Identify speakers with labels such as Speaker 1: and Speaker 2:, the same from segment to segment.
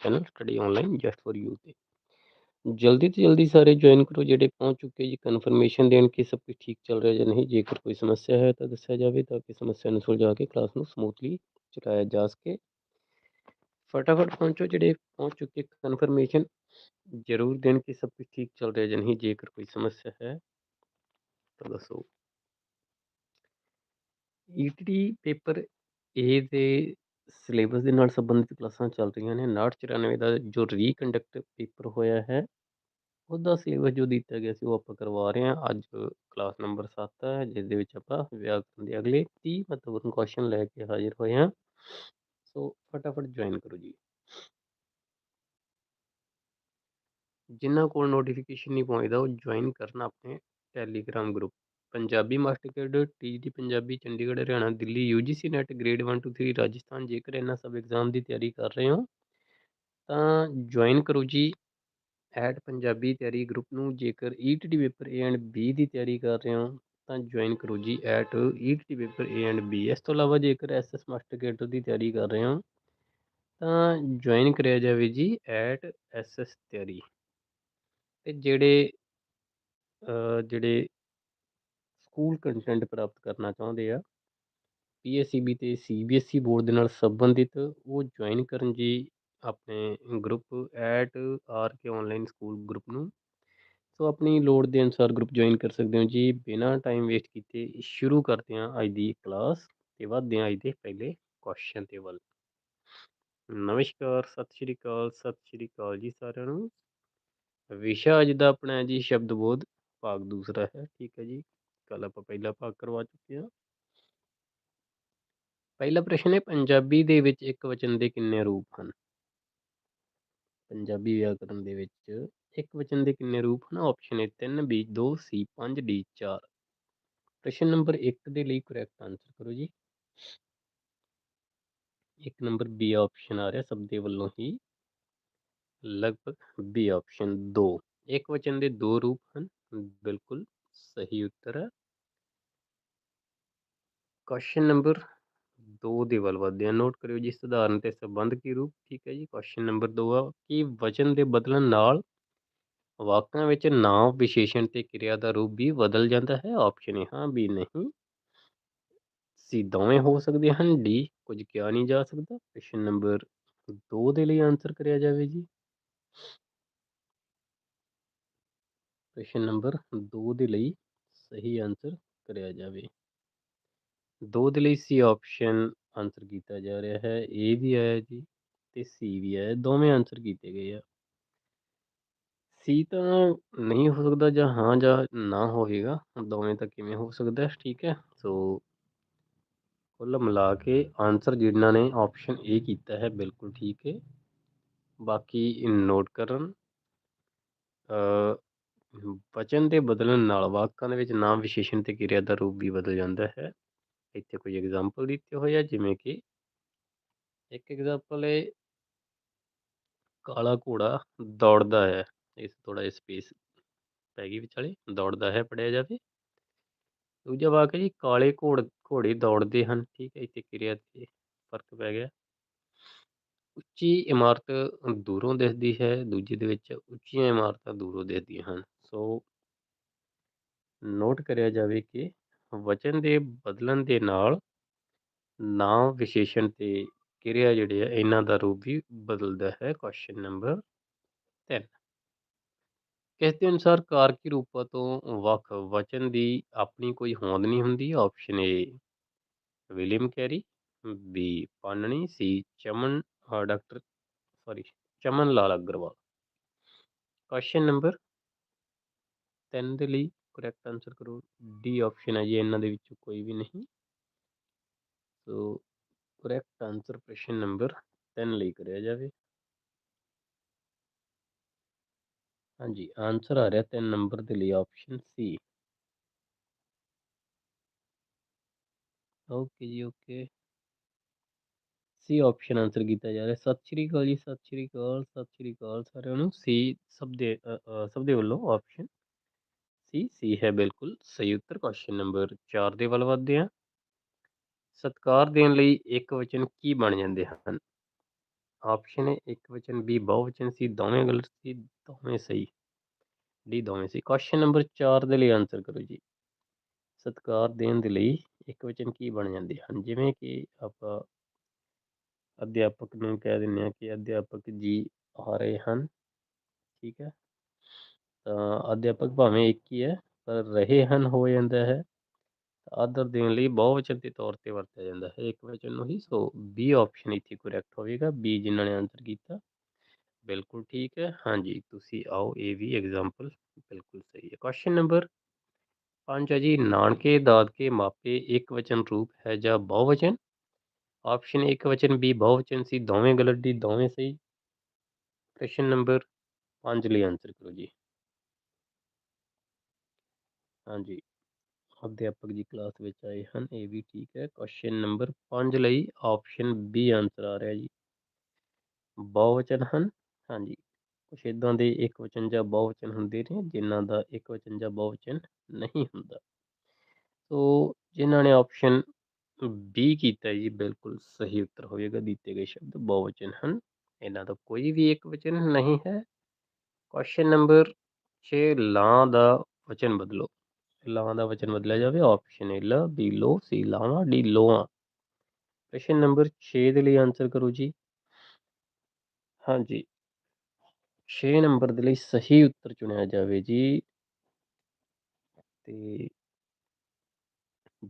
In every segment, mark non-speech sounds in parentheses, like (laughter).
Speaker 1: Channel study online just for you ਤੇ ਜਲਦੀ ਤੋਂ ਜਲਦੀ ਸਾਰੇ ਜੁਆਇਨ ਕਰੋ ਜਿਹੜੇ ਪਹੁੰਚ ਚੁੱਕੇ ਜੀ ਕਨਫਰਮੇਸ਼ਨ ਦੇਣ ਕਿ ਸਭ ਕੁਝ ਠੀਕ ਚੱਲ ਰਿਹਾ ਜਾਂ ਨਹੀਂ ਜੇਕਰ ਕੋਈ ਸਮੱਸਿਆ ਹੈ ਤਾਂ ਦੱਸਿਆ ਜਾਵੇ ਤਾਂ ਕਿ ਸਮੱਸਿਆ ਨੂੰ ਸੁਲਝਾ ਕੇ ਕਲਾਸ ਨੂੰ ਸਮੂਥਲੀ ਚਲਾਇਆ ਜਾ ਸਕੇ ਫਟਾਫਟ ਪਹੁੰਚੋ ਜਿਹੜੇ ਪਹੁੰਚ ਚੁੱਕੇ ਕਨਫਰਮੇਸ਼ਨ ਜ਼ਰੂਰ ਦੇਣ ਕਿ ਸਭ ਕੁਝ ਠੀਕ ਚੱਲ ਰਿਹਾ ਜਾਂ ਨਹੀਂ ਜੇਕਰ ਕੋਈ ਸਮੱਸਿਆ ਹੈ ਤਾਂ ਦੱਸੋ ਈਟੀਟੀ ਪੇਪਰ ਏ ਦੇ ਸਿਲੇਬਸ ਦੇ ਨਾਲ ਸੰਬੰਧਿਤ ਕਲਾਸਾਂ ਚੱਲ ਰਹੀਆਂ ਨੇ। 5994 ਦਾ ਜੋ ਰੀਕੰਡਕਟ ਪੇਪਰ ਹੋਇਆ ਹੈ, ਉਹਦਾ ਸਿਲੇਬਸ ਜੋ ਦਿੱਤਾ ਗਿਆ ਸੀ ਉਹ ਆਪਾਂ ਕਰਵਾ ਰਹੇ ਹਾਂ। ਅੱਜ ਕਲਾਸ ਨੰਬਰ 7 ਹੈ ਜਿਸ ਦੇ ਵਿੱਚ ਆਪਾਂ ਵਿਆਕਰਨ ਦੇ ਅਗਲੇ 30 ਮਹੱਤਵਪੂਰਨ ਕੁਐਸਚਨ ਲੈ ਕੇ ਹਾਜ਼ਰ ਹੋਏ ਹਾਂ। ਸੋ ਫਟਾਫਟ ਜੁਆਇਨ ਕਰੋ ਜੀ। ਜਿਨ੍ਹਾਂ ਕੋਲ ਨੋਟੀਫਿਕੇਸ਼ਨ ਨਹੀਂ ਪਹੁੰਚਦਾ, ਉਹ ਜੁਆਇਨ ਕਰਨਾ ਆਪਣੇ Telegram group Punjabi master TG Punjabi, Chandigarh, Haryana, Delhi UGC NET, grade 1 2 3 Rajasthan, ਜੇਕਰ ਇਹਨਾਂ ਸਭ ਐਗਜ਼ਾਮ ਦੀ ਤਿਆਰੀ ਕਰ ਰਹੇ ਹੋ, ਤਾਂ ਜੁਆਇਨ ਕਰੋ ਜੀ ਐਟ ਪੰਜਾਬੀ ਤਿਆਰੀ ਗਰੁੱਪ ਨੂੰ, ਜੇਕਰ ETT paper A and B ਦੀ ਤਿਆਰੀ ਕਰ ਰਹੇ ਹੋ, ਤਾਂ ਜੁਆਇਨ ਕਰੋ ਜੀ at ETT paper A and B ਇਸ ਤੋਂ ਇਲਾਵਾ ਜੇਕਰ ਐਸਐਸ ਮਾਸਟਰ ਗੇਟਰ ਦੀ ਤਿਆਰੀ ਕਰ ਰਹੇ ਹੋ, ਤਾਂ ਜੁਆਇਨ ਕਰਿਆ ਜਾਵੇ ਜੀ ਐਟ ਐਸਐਸ ਤਿਆਰੀ, ਤੇ ਜਿਹੜੇ ਜਿਹੜੇ ਸਕੂਲ ਕੰਟੈਂਟ ਪ੍ਰਾਪਤ ਕਰਨਾ ਚਾਹੁੰਦੇ ਆ, ਪੀਐਸਸੀਬੀ ਤੇ ਸੀਬੀਐਸਈ ਬੋਰਡ ਦੇ ਨਾਲ ਸੰਬੰਧਿਤ, ਉਹ ਜੁਆਇਨ ਕਰਨ ਜੀ ਆਪਣੇ group at R K online school group ਨੂੰ। ਸੋ ਆਪਣੀ ਲੋੜ ਦੇ ਅਨੁਸਾਰ ਗਰੁੱਪ ਜੁਆਇਨ ਕਰ ਸਕਦੇ ਹੋ ਜੀ। ਬਿਨਾਂ ਟਾਈਮ ਵੇਸਟ ਕੀਤੇ ਸ਼ੁਰੂ ਕਰਦੇ ਹਾਂ ਅੱਜ ਦੀ ਕਲਾਸ ਤੇ ਵਧਦੇ ਹਾਂ ਅੱਜ ਦੇ ਪਹਿਲੇ ਕੁਐਸਚਨ ਦੇ ਵੱਲ। ਨਮਸਕਾਰ, ਸਤਿ ਸ਼੍ਰੀ ਅਕਾਲ, ਸਤਿ ਸ਼੍ਰੀ ਅਕਾਲ ਜੀ ਸਾਰਿਆਂ ਨੂੰ। ਵਿਸ਼ਾ ਅੱਜ ਦਾ ਆਪਣਾ ਜੀ ਸ਼ਬਦ ਬੋਧ, ਭਾਗ ਦੂਸਰਾ ਹੈ, ਠੀਕ ਹੈ ਜੀ। ਕੱਲ ਆਪਾਂ ਪਹਿਲਾ ਭਾਗ ਕਰਵਾ ਚੁੱਕੇ ਹਾਂ। ਪਹਿਲਾ ਪ੍ਰਸ਼ਨ ਹੈ, ਪੰਜਾਬੀ ਦੇ ਵਿੱਚ ਇੱਕ ਵਚਨ ਦੇ ਕਿੰਨੇ ਰੂਪ ਹਨ? ਪੰਜਾਬੀ ਵਿਆਕਰਨ ਦੇ ਵਿੱਚ ਇੱਕ ਵਚਨ ਦੇ ਕਿੰਨੇ ਰੂਪ ਹਨ? ਆਪਸ਼ਨ ਹੈ 3 ਬੀ 2 ਸੀ 5 ਡੀ 4 ਪ੍ਰਸ਼ਨ ਨੰਬਰ 1 ਦੇ ਲਈ ਕਰੈਕਟ ਆਨਸਰ ਕਰੋ ਜੀ। ਇੱਕ ਨੰਬਰ ਬੀ ਆਪਸ਼ਨ ਆ ਰਿਹਾ ਸਭ ਦੇ ਵੱਲੋਂ ਹੀ। ਲਗਭਗ ਬੀ ਆਪਸ਼ਨ 2 ਇੱਕ ਵਚਨ ਦੇ ਦੋ ਰੂਪ ਹਨ। ਬਿਲਕੁਲ ਸਹੀ ਉੱਤਰ ਹੈ। ਕੁਐਸਚਨ ਨੰਬਰ 2 ਦੇ ਵੱਲ ਵਧਦੇ ਹਾਂ। ਨੋਟ ਕਰਿਓ ਜੀ, ਸਧਾਰਨ ਤੇ ਸੰਬੰਧ ਕੀ ਰੂਪ, ਠੀਕ ਹੈ ਜੀ? ਕੁਐਸਚਨ ਨੰਬਰ 2 ਆ, ਕਿ ਵਚਨ ਦੇ ਬਦਲਣ ਨਾਲ ਵਾਕਾਂ ਵਿੱਚ ਨਾਮ ਵਿਸ਼ੇਸ਼ਣ ਤੇ ਕਿਰਿਆ ਦਾ ਰੂਪ ਵੀ ਬਦਲ ਜਾਂਦਾ ਹੈ? ਆਪਸ਼ਨ ਹੈ ਹਾਂ ਵੀ ਨਹੀਂ। ਸੀ ਦੋਵੇਂ ਹੋ ਸਕਦੇ ਹਨ। ਡੀ ਕੁਝ ਕਿਹਾ ਨਹੀਂ ਜਾ ਸਕਦਾ। ਕੁਐਸਚਨ ਨੰਬਰ 2 ਦੇ ਲਈ ਆਨਸਰ ਕਰਿਆ ਜਾਵੇ ਜੀ। ਕੁਐਸਚਨ ਨੰਬਰ 2 ਦੇ ਲਈ ਸਹੀ ਆਨਸਰ ਕਰਿਆ ਜਾਵੇ। 2 ਦੇ ਲਈ ਸੀ ਆਪਸ਼ਨ ਆਨਸਰ ਕੀਤਾ ਜਾ ਰਿਹਾ ਹੈ ਏ ਵੀ ਆਇਆ ਜੀ ਤੇ ਸੀ ਵੀ ਆਇਆ, ਦੋਵੇਂ ਆਨਸਰ ਕੀਤੇ ਗਏ ਆ। ਸੀ ਤਾਂ ਨਹੀਂ ਹੋ ਸਕਦਾ ਜਾਂ ਹਾਂ ਜਾਂ ਨਾ ਹੋਵੇਗਾ ਦੋਵੇਂ ਤਾਂ ਕਿਵੇਂ ਹੋ ਸਕਦਾ, ਠੀਕ ਹੈ? ਸੋ ਕੁੱਲ ਮਿਲਾ ਕੇ ਆਨਸਰ ਜਿਨ੍ਹਾਂ ਨੇ ਆਪਸ਼ਨ ਏ ਕੀਤਾ ਹੈ, ਬਿਲਕੁਲ ਠੀਕ ਹੈ। ਬਾਕੀ ਨੋਟ ਕਰਨ ਵਚਨ ਦੇ ਬਦਲਣ ਨਾਲ ਵਾਕਾਂ ਦੇ ਵਿੱਚ ਨਾਮ ਵਿਸ਼ੇਸ਼ਣ ਤੇ ਕਿਰਿਆ ਦਾ ਰੂਪ ਵੀ ਬਦਲ ਜਾਂਦਾ ਹੈ। ਇੱਥੇ ਕੋਈ ਐਗਜ਼ਾਮਪਲ ਦਿੱਤੇ ਹੋਏ ਆ ਜਿਵੇਂ ਕਿ ਇੱਕ ਐਗਜ਼ਾਮਪਲ ਹੈ ਕਾਲਾ ਘੋੜਾ ਦੌੜਦਾ ਹੈ ਇਸ ਥੋੜਾ ਜਿਹਾ ਸਪੇਸ ਪੈ ਗਈ ਵਿਚਾਲੇ ਦੌੜਦਾ ਹੈ ਪੜਿਆ ਜਾਵੇ ਦੂਜਾ ਵਾਕ ਹੈ ਜੀ ਕਾਲੇ ਘੋੜ ਘੋੜੇ ਦੌੜਦੇ ਹਨ ਠੀਕ ਹੈ ਇੱਥੇ ਕਿਰਿਆ ਤੇ ਫ਼ਰਕ ਪੈ ਗਿਆ ਉੱਚੀ ਇਮਾਰਤ ਦੂਰੋਂ ਦਿਖਦੀ ਹੈ ਦੂਜੇ ਦੇ ਵਿੱਚ ਉੱਚੀਆਂ ਇਮਾਰਤਾਂ ਦੂਰੋਂ ਦਿਖਦੀਆਂ ਹਨ ਸੋ ਨੋਟ ਕਰਿਆ ਜਾਵੇ ਕਿ ਵਚਨ ਦੇ ਬਦਲਣ ਦੇ ਨਾਲ ਨਾਮ ਵਿਸ਼ੇਸ਼ਣ ਤੇ ਕਿਰਿਆ ਜਿਹੜੇ ਆ ਇਹਨਾਂ ਦਾ ਰੂਪ ਵੀ ਬਦਲਦਾ ਹੈ ਕੁਐਸਚਨ ਨੰਬਰ 3 ਇਸ ਦੇ ਅਨੁਸਾਰ ਕਾਰਕੀ ਰੂਪਾਂ ਤੋਂ ਵੱਖ ਵਚਨ ਦੀ ਆਪਣੀ ਕੋਈ ਹੋਂਦ ਨਹੀਂ ਹੁੰਦੀ। Option A William Carey. B Panini. C Chaman doctor sorry Chaman Lal Agarwal. Question number 3 ਦੇ ਲਈ ਕਰੈਕਟ ਆਨਸਰ ਕਰੋ ਡੀ ਆਪਸ਼ਨ ਹੈ ਜੀ ਇਹਨਾਂ ਦੇ ਵਿੱਚੋਂ ਕੋਈ ਵੀ ਨਹੀਂ। ਸੋ ਕਰੈਕਟ ਆਨਸਰ ਪ੍ਰਸ਼ਨ ਨੰਬਰ 3 ਲਈ ਕਰਿਆ ਜਾਵੇ। ਹਾਂਜੀ ਆਨਸਰ ਆ ਰਿਹਾ 3 ਨੰਬਰ ਦੇ ਲਈ ਆਪਸ਼ਨ ਸੀ ਓਕੇ ਜੀ ਓਕੇ ਸੀ ਆਪਸ਼ਨ ਆਨਸਰ ਕੀਤਾ ਜਾ ਰਿਹਾ। ਸਤਿ ਸ਼੍ਰੀ ਅਕਾਲ ਜੀ ਸਤਿ ਸ਼੍ਰੀ ਅਕਾਲ ਸਤਿ ਸ਼੍ਰੀ ਅਕਾਲ ਸਾਰਿਆਂ ਨੂੰ। ਸੀ ਸਭ ਦੇ ਸਭ ਦੇ ਵੱਲੋਂ ਆਪਸ਼ਨ ਸੀ ਸੀ ਹੈ ਬਿਲਕੁਲ ਸਹੀ ਉੱਤਰ ਕੁਐਸਚਨ ਨੰਬਰ 4 ਦੇ ਵੱਲ ਵਧਦੇ ਹਾਂ ਸਤਕਾਰ ਦੇਣ ਲਈ ਇੱਕ ਵਚਨ ਕੀ ਬਣ ਜਾਂਦੇ ਹਨ ਆਪਸ਼ਨ ਏ ਇਕਵਚਨ ਬੀ ਬਹੁਵਚਨ ਸੀ ਦੋਵੇਂ ਗਲਤ ਸੀ ਦੋਵੇਂ ਸਹੀ ਡੀ ਦੋਵੇਂ ਸੀ ਕੁਐਸਚਨ ਨੰਬਰ 4 ਦੇ ਲਈ ਆਨਸਰ ਕਰੋ ਜੀ ਸਤਕਾਰ ਦੇਣ ਦੇ ਲਈ ਇਕਵਚਨ ਕੀ ਬਣ ਜਾਂਦੇ ਹਨ ਜਿਵੇਂ ਕਿ ਆਪਾਂ ਅਧਿਆਪਕ ਨੂੰ ਕਹਿ ਦਿੰਦੇ ਆ ਕਿ ਅਧਿਆਪਕ ਜੀ ਆ ਰਹੇ ਹਨ ਠੀਕ ਹੈ ਤਾਂ ਅਧਿਆਪਕ ਭਾਵੇਂ ਇੱਕ ਹੀ ਹੈ, ਪਰ ਰਹੇ ਹਨ ਹੋ ਜਾਂਦਾ ਹੈ। ਆਦਰ ਦੇਣ ਲਈ ਬਹੁਵਚਨ ਦੇ ਤੌਰ ਤੇ ਵਰਤਿਆ ਜਾਂਦਾ ਹੈ। ਇੱਕ ਵਚਨ ਨੂੰ ਹੀ ਸੋ ਬੀ ਆਪਸ਼ਨ ਇੱਥੇ ਕਰੈਕਟ ਹੋਵੇਗਾ। ਬੀ ਜਿਨ੍ਹਾਂ ਨੇ ਆਨਸਰ ਕੀਤਾ, ਬਿਲਕੁਲ ਠੀਕ ਹੈ। ਹਾਂਜੀ, ਤੁਸੀਂ ਆਓ, ਇਹ ਵੀ ਐਗਜ਼ਾਮਪਲ ਬਿਲਕੁਲ ਸਹੀ ਹੈ। ਕੁਐਸਚਨ ਨੰਬਰ 5 ਹੈ ਜੀ, ਨਾਨਕੇ, ਦਾਦਕੇ, ਮਾਪੇ, ਇੱਕ ਵਚਨ ਰੂਪ ਹੈ ਜਾਂ ਬਹੁਵਚਨ ਆਪਸ਼ਨ ਇੱਕ ਵਚਨ ਬੀ ਬਹੁਵਚਨ ਸੀ ਦੋਵੇਂ ਗਲਤ ਦੀ ਦੋਵੇਂ ਸਹੀ। ਕੁਐਸਚਨ ਨੰਬਰ 5 ਲਈ ਆਨਸਰ ਕਰੋ ਜੀ। ਹਾਂਜੀ, ਅਧਿਆਪਕ ਜੀ ਕਲਾਸ ਵਿੱਚ ਆਏ ਹਨ, ਇਹ ਵੀ ਠੀਕ ਹੈ। ਕੁਐਸਚਨ ਨੰਬਰ 5 ਲਈ ਆਪਸ਼ਨ ਬੀ ਆਨਸਰ ਆ ਰਿਹਾ ਜੀ। ਬਹੁਵਚਨ ਹਨ, ਹਾਂਜੀ। ਕੁਛ ਇਦਾਂ ਦੇ ਇੱਕ ਵਚਨ ਜਾਂ ਬਹੁਵਚਨ ਹੁੰਦੇ ਨੇ, ਜਿਨ੍ਹਾਂ ਦਾ ਇੱਕ ਵਚਨ ਜਾਂ ਬਹੁਵਚਨ ਨਹੀਂ ਹੁੰਦਾ। ਸੋ ਜਿਨ੍ਹਾਂ ਨੇ ਆਪਸ਼ਨ ਬੀ ਕੀਤਾ ਜੀ, ਬਿਲਕੁਲ ਸਹੀ ਉੱਤਰ ਹੋਵੇਗਾ। ਦਿੱਤੇ ਗਏ ਸ਼ਬਦ ਬਹੁਵਚਨ ਹਨ। ਇਹਨਾਂ ਦਾ ਕੋਈ ਵੀ ਇੱਕ ਵਚਨ ਨਹੀਂ ਹੈ। ਕੁਐਸਚਨ ਨੰਬਰ 6 ਲਾਂ ਦਾ ਵਚਨ ਬਦਲੋ। ਲਾਵਾਂ ਦਾ ਵਚਨ ਬਦਲਿਆ ਜਾਵੇ ਆਪਸ਼ਨ ਏ ਲ ਬੀ ਲੋ ਸੀ ਲਾਵਾਂ ਡੀ ਲੋਆਂ ਕੁਐਸਚਨ ਨੰਬਰ 6 ਦੇ ਲਈ ਆਨਸਰ ਕਰੋ ਜੀ। ਹਾਂਜੀ। 6 ਨੰਬਰ ਦੇ ਲਈ ਸਹੀ ਉੱਤਰ ਚੁਣਿਆ ਜਾਵੇ ਜੀ। ਤੇ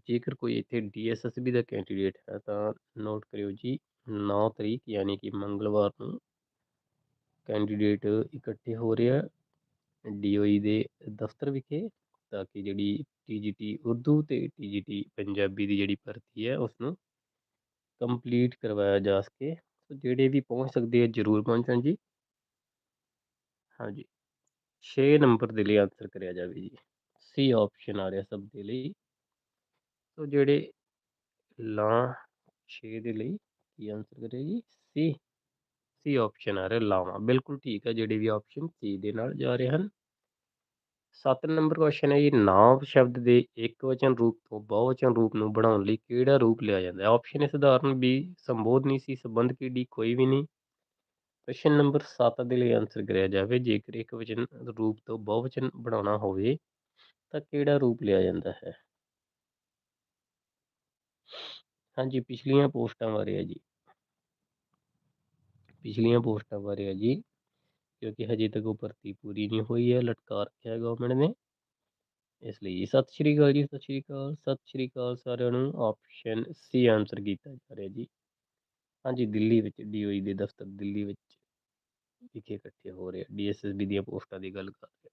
Speaker 1: ਜੇਕਰ ਕੋਈ ਇੱਥੇ ਡੀਐਸਐਸਬੀ ਦਾ ਕੈਂਡੀਡੇਟ ਹੈ, ਤਾਂ ਨੋਟ ਕਰਿਓ ਜੀ 9 ਤਰੀਕ ਯਾਨੀ ਕਿ ਮੰਗਲਵਾਰ ਨੂੰ ਕੈਂਡੀਡੇਟ ਇਕੱਠੇ ਹੋ ਰਿਹਾ ਡੀਓਈ ਦੇ ਦਫ਼ਤਰ ਵਿਖੇ। ਤਾਂ ਕਿ ਜਿਹੜੀ ਟੀਜੀਟੀ ਉਰਦੂ ਤੇ ਟੀਜੀਟੀ ਪੰਜਾਬੀ ਦੀ ਜਿਹੜੀ ਭਰਤੀ ਹੈ ਉਸ ਨੂੰ ਕੰਪਲੀਟ ਕਰਵਾਇਆ ਜਾ ਸਕੇ। ਸੋ ਜਿਹੜੇ ਵੀ ਪਹੁੰਚ ਸਕਦੇ ਆ, ਜ਼ਰੂਰ ਪਹੁੰਚਣ ਜੀ। ਹਾਂਜੀ। 6 ਨੰਬਰ ਦੇ ਲਈ ਆਨਸਰ ਕਰਿਆ ਜਾਵੇ ਜੀ। ਸੀ ਆਪਸ਼ਨ ਆ ਰਿਹਾ ਸਭ ਦੇ ਲਈ। ਸੋ ਜਿਹੜੇ ਲਾਂ 6 ਦੇ ਲਈ ਕੀ ਆਨਸਰ ਕਰੇਗੀ ਸੀ ਸੀ ਆਪਸ਼ਨ ਆ ਰਿਹਾ ਲਾਵਾਂ। ਬਿਲਕੁਲ ਠੀਕ ਹੈ ਜਿਹੜੇ ਵੀ ਆਪਸ਼ਨ ਸੀ ਦੇ ਨਾਲ ਜਾ ਰਹੇ ਹਨ। 7 ਨੰਬਰ ਕੁਐਸਚਨ ਹੈ ਜੀ ਨਾਮ ਸ਼ਬਦ ਦੇ ਇੱਕ ਵਚਨ ਰੂਪ ਤੋਂ ਬਹੁਵਚਨ ਰੂਪ ਨੂੰ ਬਣਾਉਣ ਲਈ ਕਿਹੜਾ ਰੂਪ ਲਿਆ ਜਾਂਦਾ ਹੈ? ਆਪਸ਼ਨ ਹੈ ਸਧਾਰਨ ਬੀ ਸੰਬੋਧਨੀ ਸੀ, ਸੰਬੰਧ ਕੀ ਡੀ, ਕੋਈ ਵੀ ਨਹੀਂ। ਕੁਐਸਚਨ ਨੰਬਰ 7 ਦੇ ਲਈ ਆਨਸਰ ਕਰਿਆ ਜਾਵੇ, ਜੇਕਰ ਇੱਕ ਵਚਨ ਰੂਪ ਤੋਂ ਬਹੁਵਚਨ ਬਣਾਉਣਾ ਹੋਵੇ, ਤਾਂ ਕਿਹੜਾ ਰੂਪ ਲਿਆ ਜਾਂਦਾ ਹੈ? ਹਾਂਜੀ, ਪਿਛਲੀਆਂ ਪੋਸਟਾਂ ਬਾਰੇ ਹੈ ਜੀ। ਪਿਛਲੀਆਂ ਪੋਸਟਾਂ ਬਾਰੇ ਹੈ ਜੀ। ਕਿਉਂਕਿ ਹਜੇ ਤੱਕ ਉਹ ਭਰਤੀ ਪੂਰੀ ਨਹੀਂ ਹੋਈ ਹੈ, ਲਟਕਾ ਰੱਖਿਆ ਗਵਰਨਮੈਂਟ ਨੇ। ਇਸ ਲਈ ਸਤਿ ਸ਼੍ਰੀ ਅਕਾਲ ਜੀ, ਸਤਿ ਸ਼੍ਰੀ ਅਕਾਲ, ਸਤਿ ਸ਼੍ਰੀ ਅਕਾਲ ਸਾਰਿਆਂ ਨੂੰ। ਆਪਸ਼ਨ ਸੀ ਆਨਸਰ ਕੀਤਾ ਜਾ ਰਿਹਾ ਜੀ। ਹਾਂਜੀ, ਦਿੱਲੀ ਵਿੱਚ ਡੀਓਈ ਦੇ ਦਫ਼ਤਰ ਦਿੱਲੀ ਵਿੱਚ ਵਿਖੇ ਇਕੱਠੇ ਹੋ ਰਹੇ ਡੀਐਸਐਸਬੀ ਦੀਆਂ ਪੋਸਟਾਂ ਦੀ ਗੱਲ ਕਰ ਰਹੇ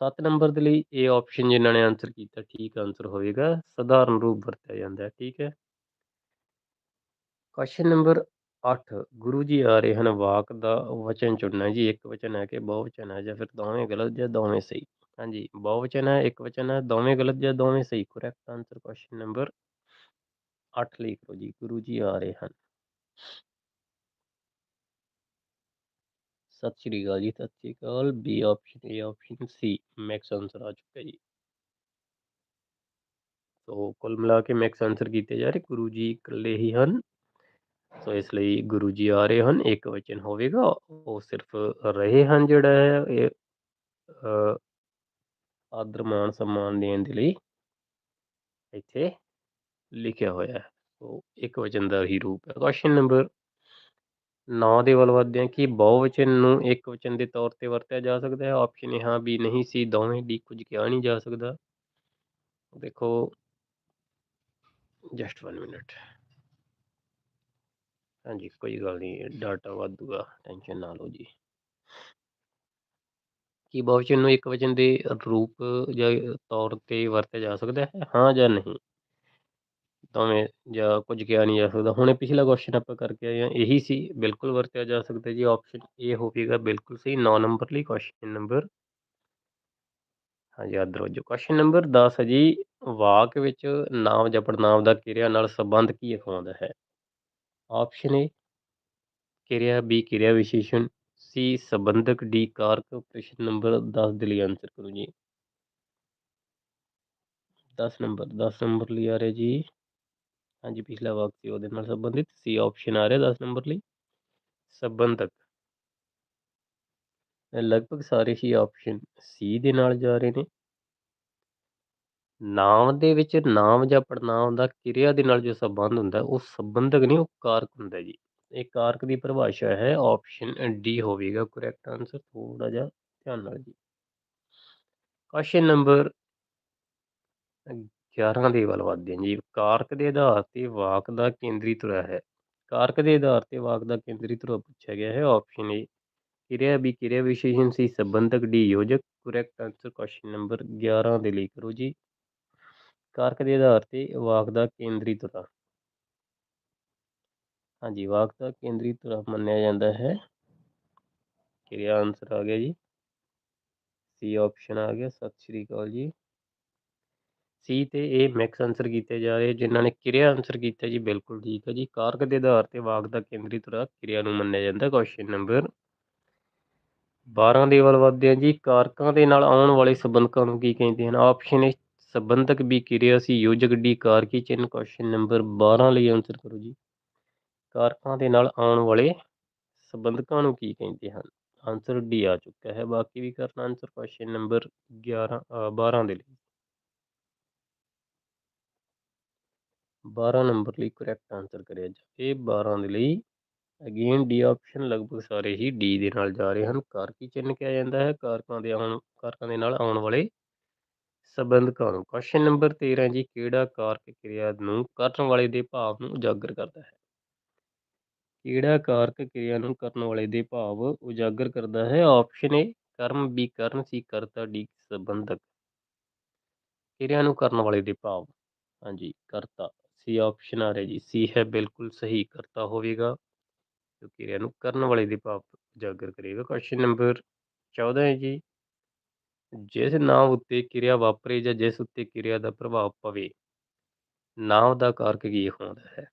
Speaker 1: 7 ਨੰਬਰ ਦੇ ਲਈ ਇਹ ਆਪਸ਼ਨ ਜਿਨ੍ਹਾਂ ਨੇ ਆਨਸਰ ਕੀਤਾ, ਠੀਕ ਆਨਸਰ ਹੋਵੇਗਾ। ਸਧਾਰਨ ਰੂਪ ਵਰਤਿਆ ਜਾਂਦਾ ਹੈ, ਠੀਕ ਹੈ। ਕੁਐਸਚਨ ਨੰਬਰ 8 ਗੁਰੂ ਜੀ ਆ ਰਹੇ ਹਨ, ਵਾਕ ਦਾ ਵਚਨ ਚੁਣਨਾ ਜੀ, ਇੱਕ ਵਚਨ ਹੈ ਕਿ ਬਹੁਵਚਨ ਹੈ ਜਾਂ ਫਿਰ ਦੋਵੇਂ ਗਲਤ ਜਾਂ ਦੋਵੇਂ ਸਹੀ। ਹਾਂਜੀ ਬਹੁਵਚਨ ਹੈ, ਇੱਕ ਵਚਨ ਹੈ, ਦੋਵੇਂ ਗਲਤ ਜਾਂ ਦੋਵੇਂ ਸਹੀ। ਕਰੈਕਟ ਆਨਸਰ ਕੁਐਸਚਨ ਨੰਬਰ 8 ਲਿਖ ਲਓ ਜੀ, ਗੁਰੂ ਜੀ ਆ ਰਹੇ ਹਨ। ਸਤਿ ਸ਼੍ਰੀ ਅਕਾਲ ਜੀ, Sat Shri Akal B option A option C max answer ਆ ਚੁੱਕਾ ਜੀ। ਸੋ ਕੁੱਲ ਮਿਲਾ ਕੇ ਮੈਕਸ ਆਨਸਰ ਕੀਤੇ ਜਾ ਰਹੇ, ਗੁਰੂ ਜੀ ਇਕੱਲੇ ਹੀ ਹਨ। ਸੋ ਇਸ ਲਈ ਗੁਰੂ ਜੀ ਆ ਰਹੇ ਹਨ, ਇੱਕ ਵਚਨ ਹੋਵੇਗਾ, ਉਹ ਸਿਰਫ ਰਹੇ ਹਨ ਜਿਹੜਾ ਹੈ, ਇਹ ਆਦਰ ਮਾਨ ਸਨਮਾਨ ਦੇਣ ਦੇ ਲਈ ਇੱਥੇ ਲਿਖਿਆ ਹੋਇਆ ਹੈ। ਸੋ ਇੱਕ ਵਚਨ ਦਾ ਹੀ ਰੂਪ ਹੈ। ਕੁਐਸਚਨ ਨੰਬਰ 9 ਦੇ ਵੱਲ ਵਧਦੇ ਹਾਂ ਕਿ ਬਹੁਵਚਨ ਨੂੰ ਇੱਕ ਵਚਨ ਦੇ ਤੌਰ ਤੇ ਵਰਤਿਆ ਜਾ ਸਕਦਾ ਹੈ। ਆਪਸ਼ਨ ਇਹ ਹਾਂ ਵੀ ਨਹੀਂ ਸੀ, ਦੋਵੇਂ ਦੀ ਕੁਝ ਕਿਹਾ ਨਹੀਂ ਜਾ ਸਕਦਾ। ਦੇਖੋ ਜਸਟ 1 ਮਿੰਟ ਹਾਂਜੀ, ਕੋਈ ਗੱਲ ਨਹੀਂ ਡਾਟਾ ਵਾਧੂਗਾ, ਟੈਨਸ਼ਨ ਨਾ ਲਓ ਜੀ। ਕੀ ਬਹੁਵਚਨ ਨੂੰ ਇੱਕ ਵਚਨ ਦੇ ਰੂਪ ਜਾਂ ਤੌਰ ਤੇ ਵਰਤਿਆ ਜਾ ਸਕਦਾ ਹੈ? ਹਾਂ ਜਾਂ ਨਹੀਂ? ਦੋਵੇਂ ਜਾਂ ਕੁਝ ਕਿਹਾ ਨਹੀਂ ਜਾ ਸਕਦਾ। ਹੁਣੇ ਪਿਛਲਾ ਕੁਐਸਚਨ ਆਪਾਂ ਕਰਕੇ ਆਏ ਹਾਂ। ਇਹੀ ਸੀ, ਬਿਲਕੁਲ ਵਰਤਿਆ ਜਾ ਸਕਦਾ ਜੀ। ਆਪਸ਼ਨ ਏ ਹੋਵੇਗਾ ਬਿਲਕੁਲ ਸਹੀ। 9 ਨੰਬਰ ਲਈ ਕੁਐਸਚਨ ਨੰਬਰ ਹਾਂਜੀ ਅਦਰ ਜੋ ਕੁਐਸਚਨ ਨੰਬਰ 10 ਹੈ ਜੀ। ਵਾਕ ਵਿੱਚ ਨਾਮ ਜਾਂ ਪੜਨਾਮ ਦਾ ਕਿਰਿਆ ਨਾਲ ਸੰਬੰਧ ਕੀ ਅਖਵਾਉਂਦਾ ਹੈ? ਆਪਸ਼ਨ ਏ ਕਿਰਿਆ ਬੀ ਕਿਰਿਆ ਵਿਸ਼ੇਸ਼ਣ ਸੀ ਸੰਬੰਧਕ ਡੀ ਕਾਰਕ ਪ੍ਰਸ਼ਨ ਨੰਬਰ 10 ਦੇ ਲਈ ਆਨਸਰ ਕਰੋ ਜੀ 10 ਨੰਬਰ 10 ਨੰਬਰ ਲਈ ਆ ਰਿਹਾ ਜੀ ਹਾਂਜੀ ਪਿਛਲਾ ਵਾਕ ਸੀ ਉਹਦੇ ਨਾਲ ਸੰਬੰਧਿਤ ਸੀ ਆਪਸ਼ਨ ਆ ਰਿਹਾ 10 ਨੰਬਰ ਲਈ ਸੰਬੰਧਕ ਲਗਭਗ ਸਾਰੇ ਹੀ ਆਪਸ਼ਨ ਸੀ ਦੇ ਨਾਲ ਜਾ ਰਹੇ ਨੇ ਨਾਮ ਦੇ ਵਿੱਚ ਨਾਮ ਜਾਂ ਪੜਨਾਮ ਦਾ ਕਿਰਿਆ ਦੇ ਨਾਲ ਜੋ ਸੰਬੰਧ ਹੁੰਦਾ, ਉਹ ਸੰਬੰਧਕ ਨਹੀਂ, ਉਹ ਕਾਰਕ ਹੁੰਦਾ ਜੀ। ਇਹ ਕਾਰਕ ਦੀ ਪਰਿਭਾਸ਼ਾ ਹੈ ਆਪਸ਼ਨ ਡੀ ਹੋਵੇਗਾ ਕਰੈਕਟ ਆਨਸਰ ਥੋੜ੍ਹਾ ਜਿਹਾ ਧਿਆਨ ਨਾਲ ਜੀ। ਕੁਐਸਚਨ ਨੰਬਰ 11 ਦੇ ਵੱਲ ਵੱਧਦੇ ਹਾਂ ਜੀ। ਕਾਰਕ ਦੇ ਆਧਾਰ ਤੇ ਵਾਕ ਦਾ ਕੇਂਦਰੀ ਧੁਰਾ ਹੈ। ਕਾਰਕ ਦੇ ਆਧਾਰ ਤੇ ਵਾਕ ਦਾ ਕੇਂਦਰੀ ਧੁਰਾ ਪੁੱਛਿਆ ਗਿਆ ਹੈ। ਆਪਸ਼ਨ ਏ ਕਿਰਿਆ ਵੀ ਕਿਰਿਆ ਵਿਸ਼ੇਸ਼ਣ ਸੀ ਸੰਬੰਧਕ ਡੀ ਯੋਜਕ। ਕਰੈਕਟ ਆਨਸਰ ਕੁਐਸਚਨ ਨੰਬਰ 11 ਦੇ ਲਈ ਕਰੋ ਜੀ। ਕਾਰਕ ਦੇ ਆਧਾਰ ਤੇ ਵਾਕ ਦਾ ਕੇਂਦਰੀ ਧੁਰਾ। ਹਾਂਜੀ, ਵਾਕ ਦਾ ਕੇਂਦਰੀ ਧੁਰਾ ਮੰਨਿਆ ਜਾਂਦਾ ਹੈ। ਕਿਰਿਆ ਆਨਸਰ ਆ ਗਿਆ ਜੀ? ਸੀ ਆਪਸ਼ਨ ਆ ਗਿਆ, ਸਤਿ ਸ਼੍ਰੀ ਅਕਾਲ ਜੀ। ਸੀ ਤੇ ਇਹ ਮਿਕਸ ਆਨਸਰ ਕੀਤੇ ਜਾ ਰਹੇ, ਜਿਨ੍ਹਾਂ ਨੇ ਕਿਰਿਆ ਆਨਸਰ ਕੀਤਾ ਜੀ, ਬਿਲਕੁਲ ਠੀਕ ਹੈ ਜੀ। ਕਾਰਕ ਦੇ ਆਧਾਰ ਤੇ ਵਾਕ ਦਾ ਕੇਂਦਰੀ ਧੁਰਾ ਕਿਰਿਆ ਨੂੰ ਮੰਨਿਆ ਜਾਂਦਾ ਕੁਐਸਚਨ ਨੰਬਰ 12 ਦੇ ਵੱਲ ਵਧਦੇ ਹਾਂ ਜੀ। ਕਾਰਕਾਂ ਦੇ ਨਾਲ ਆਉਣ ਵਾਲੇ ਸੰਬੰਧਕਾਂ ਨੂੰ ਕੀ ਕਹਿੰਦੇ ਹਨ? ਆਪਸ਼ਨ ਏ ਸੰਬੰਧਕ ਵੀ ਕਿਰਿਆ ਸੀ। ਯੋਜਕ ਡੀ ਕਾਰਕੀ ਚਿੰਨ ਕੁਐਸਚਨ ਨੰਬਰ 12 ਲਈ ਆਨਸਰ ਕਰੋ ਜੀ। ਕਾਰਕਾਂ ਦੇ ਨਾਲ ਆਉਣ ਵਾਲੇ ਸੰਬੰਧਕਾਂ ਨੂੰ ਕੀ ਕਹਿੰਦੇ ਹਨ? ਆਨਸਰ ਡੀ ਆ ਚੁੱਕਾ ਹੈ। ਬਾਕੀ ਵੀ ਕਰਨਾ ਆਨਸਰ ਕੁਐਸਚਨ ਨੰਬਰ 11 12 ਦੇ ਲਈ। 12 ਨੰਬਰ ਲਈ ਕਰੈਕਟ ਆਨਸਰ ਕਰਿਆ ਜਾਵੇ 12 ਦੇ ਲਈ। ਅਗੇਨ ਡੀ ਆਪਸ਼ਨ ਲਗਭਗ ਸਾਰੇ ਹੀ ਡੀ ਦੇ ਨਾਲ ਜਾ ਰਹੇ ਹਨ। ਕਾਰਕੀ ਚਿੰਨ ਕਿਹਾ ਜਾਂਦਾ ਹੈ। ਕਾਰਕਾਂ ਦੇ ਆਉਣ ਕਾਰਕਾਂ ਦੇ ਨਾਲ ਆਉਣ ਵਾਲੇ ਸੰਬੰਧਕਾਂ ਨੂੰ ਕੁਐਸਚਨ ਨੰਬਰ 13 ਜੀ, ਕਿਹੜਾ ਕਾਰਕ ਕਿਰਿਆ ਨੂੰ ਕਰਨ ਵਾਲੇ ਦੇ ਭਾਵ ਨੂੰ ਉਜਾਗਰ ਕਰਦਾ ਹੈ? ਕਿਹੜਾ ਕਾਰਕ ਕਿਰਿਆ ਨੂੰ ਕਰਨ ਵਾਲੇ ਦੇ ਭਾਵ ਉਜਾਗਰ ਕਰਦਾ ਹੈ? ਆਪਸ਼ਨ ਏ ਕਰਮ ਵੀ ਕਰਨ ਸੀ, ਕਰਤਾ ਡੀ, ਸੰਬੰਧਕ। ਕਿਰਿਆ ਨੂੰ ਕਰਨ ਵਾਲੇ ਦੇ ਭਾਵ। ਹਾਂਜੀ, ਕਰਤਾ। ਸੀ ਆਪਸ਼ਨ ਆ ਰਿਹਾ ਜੀ। ਸੀ ਹੈ ਬਿਲਕੁਲ ਸਹੀ, ਕਰਤਾ ਹੋਵੇਗਾ। ਜੋ ਕਿਰਿਆ ਨੂੰ ਕਰਨ ਵਾਲੇ ਦੇ ਭਾਵ ਉਜਾਗਰ ਕਰੇਗਾ। ਕੁਐਸਚਨ ਨੰਬਰ 14 ਹੈ ਜੀ। ਜਿਸ ਨਾਮ ਉੱਤੇ ਕਿਰਿਆ ਵਾਪਰੇ ਜਾਂ ਜਿਸ ਉੱਤੇ ਕਿਰਿਆ ਦਾ ਪ੍ਰਭਾਵ ਪਵੇ ਨਾਮ ਦਾ ਕਾਰਕ ਕੀ ਹੁੰਦਾ ਹੈ?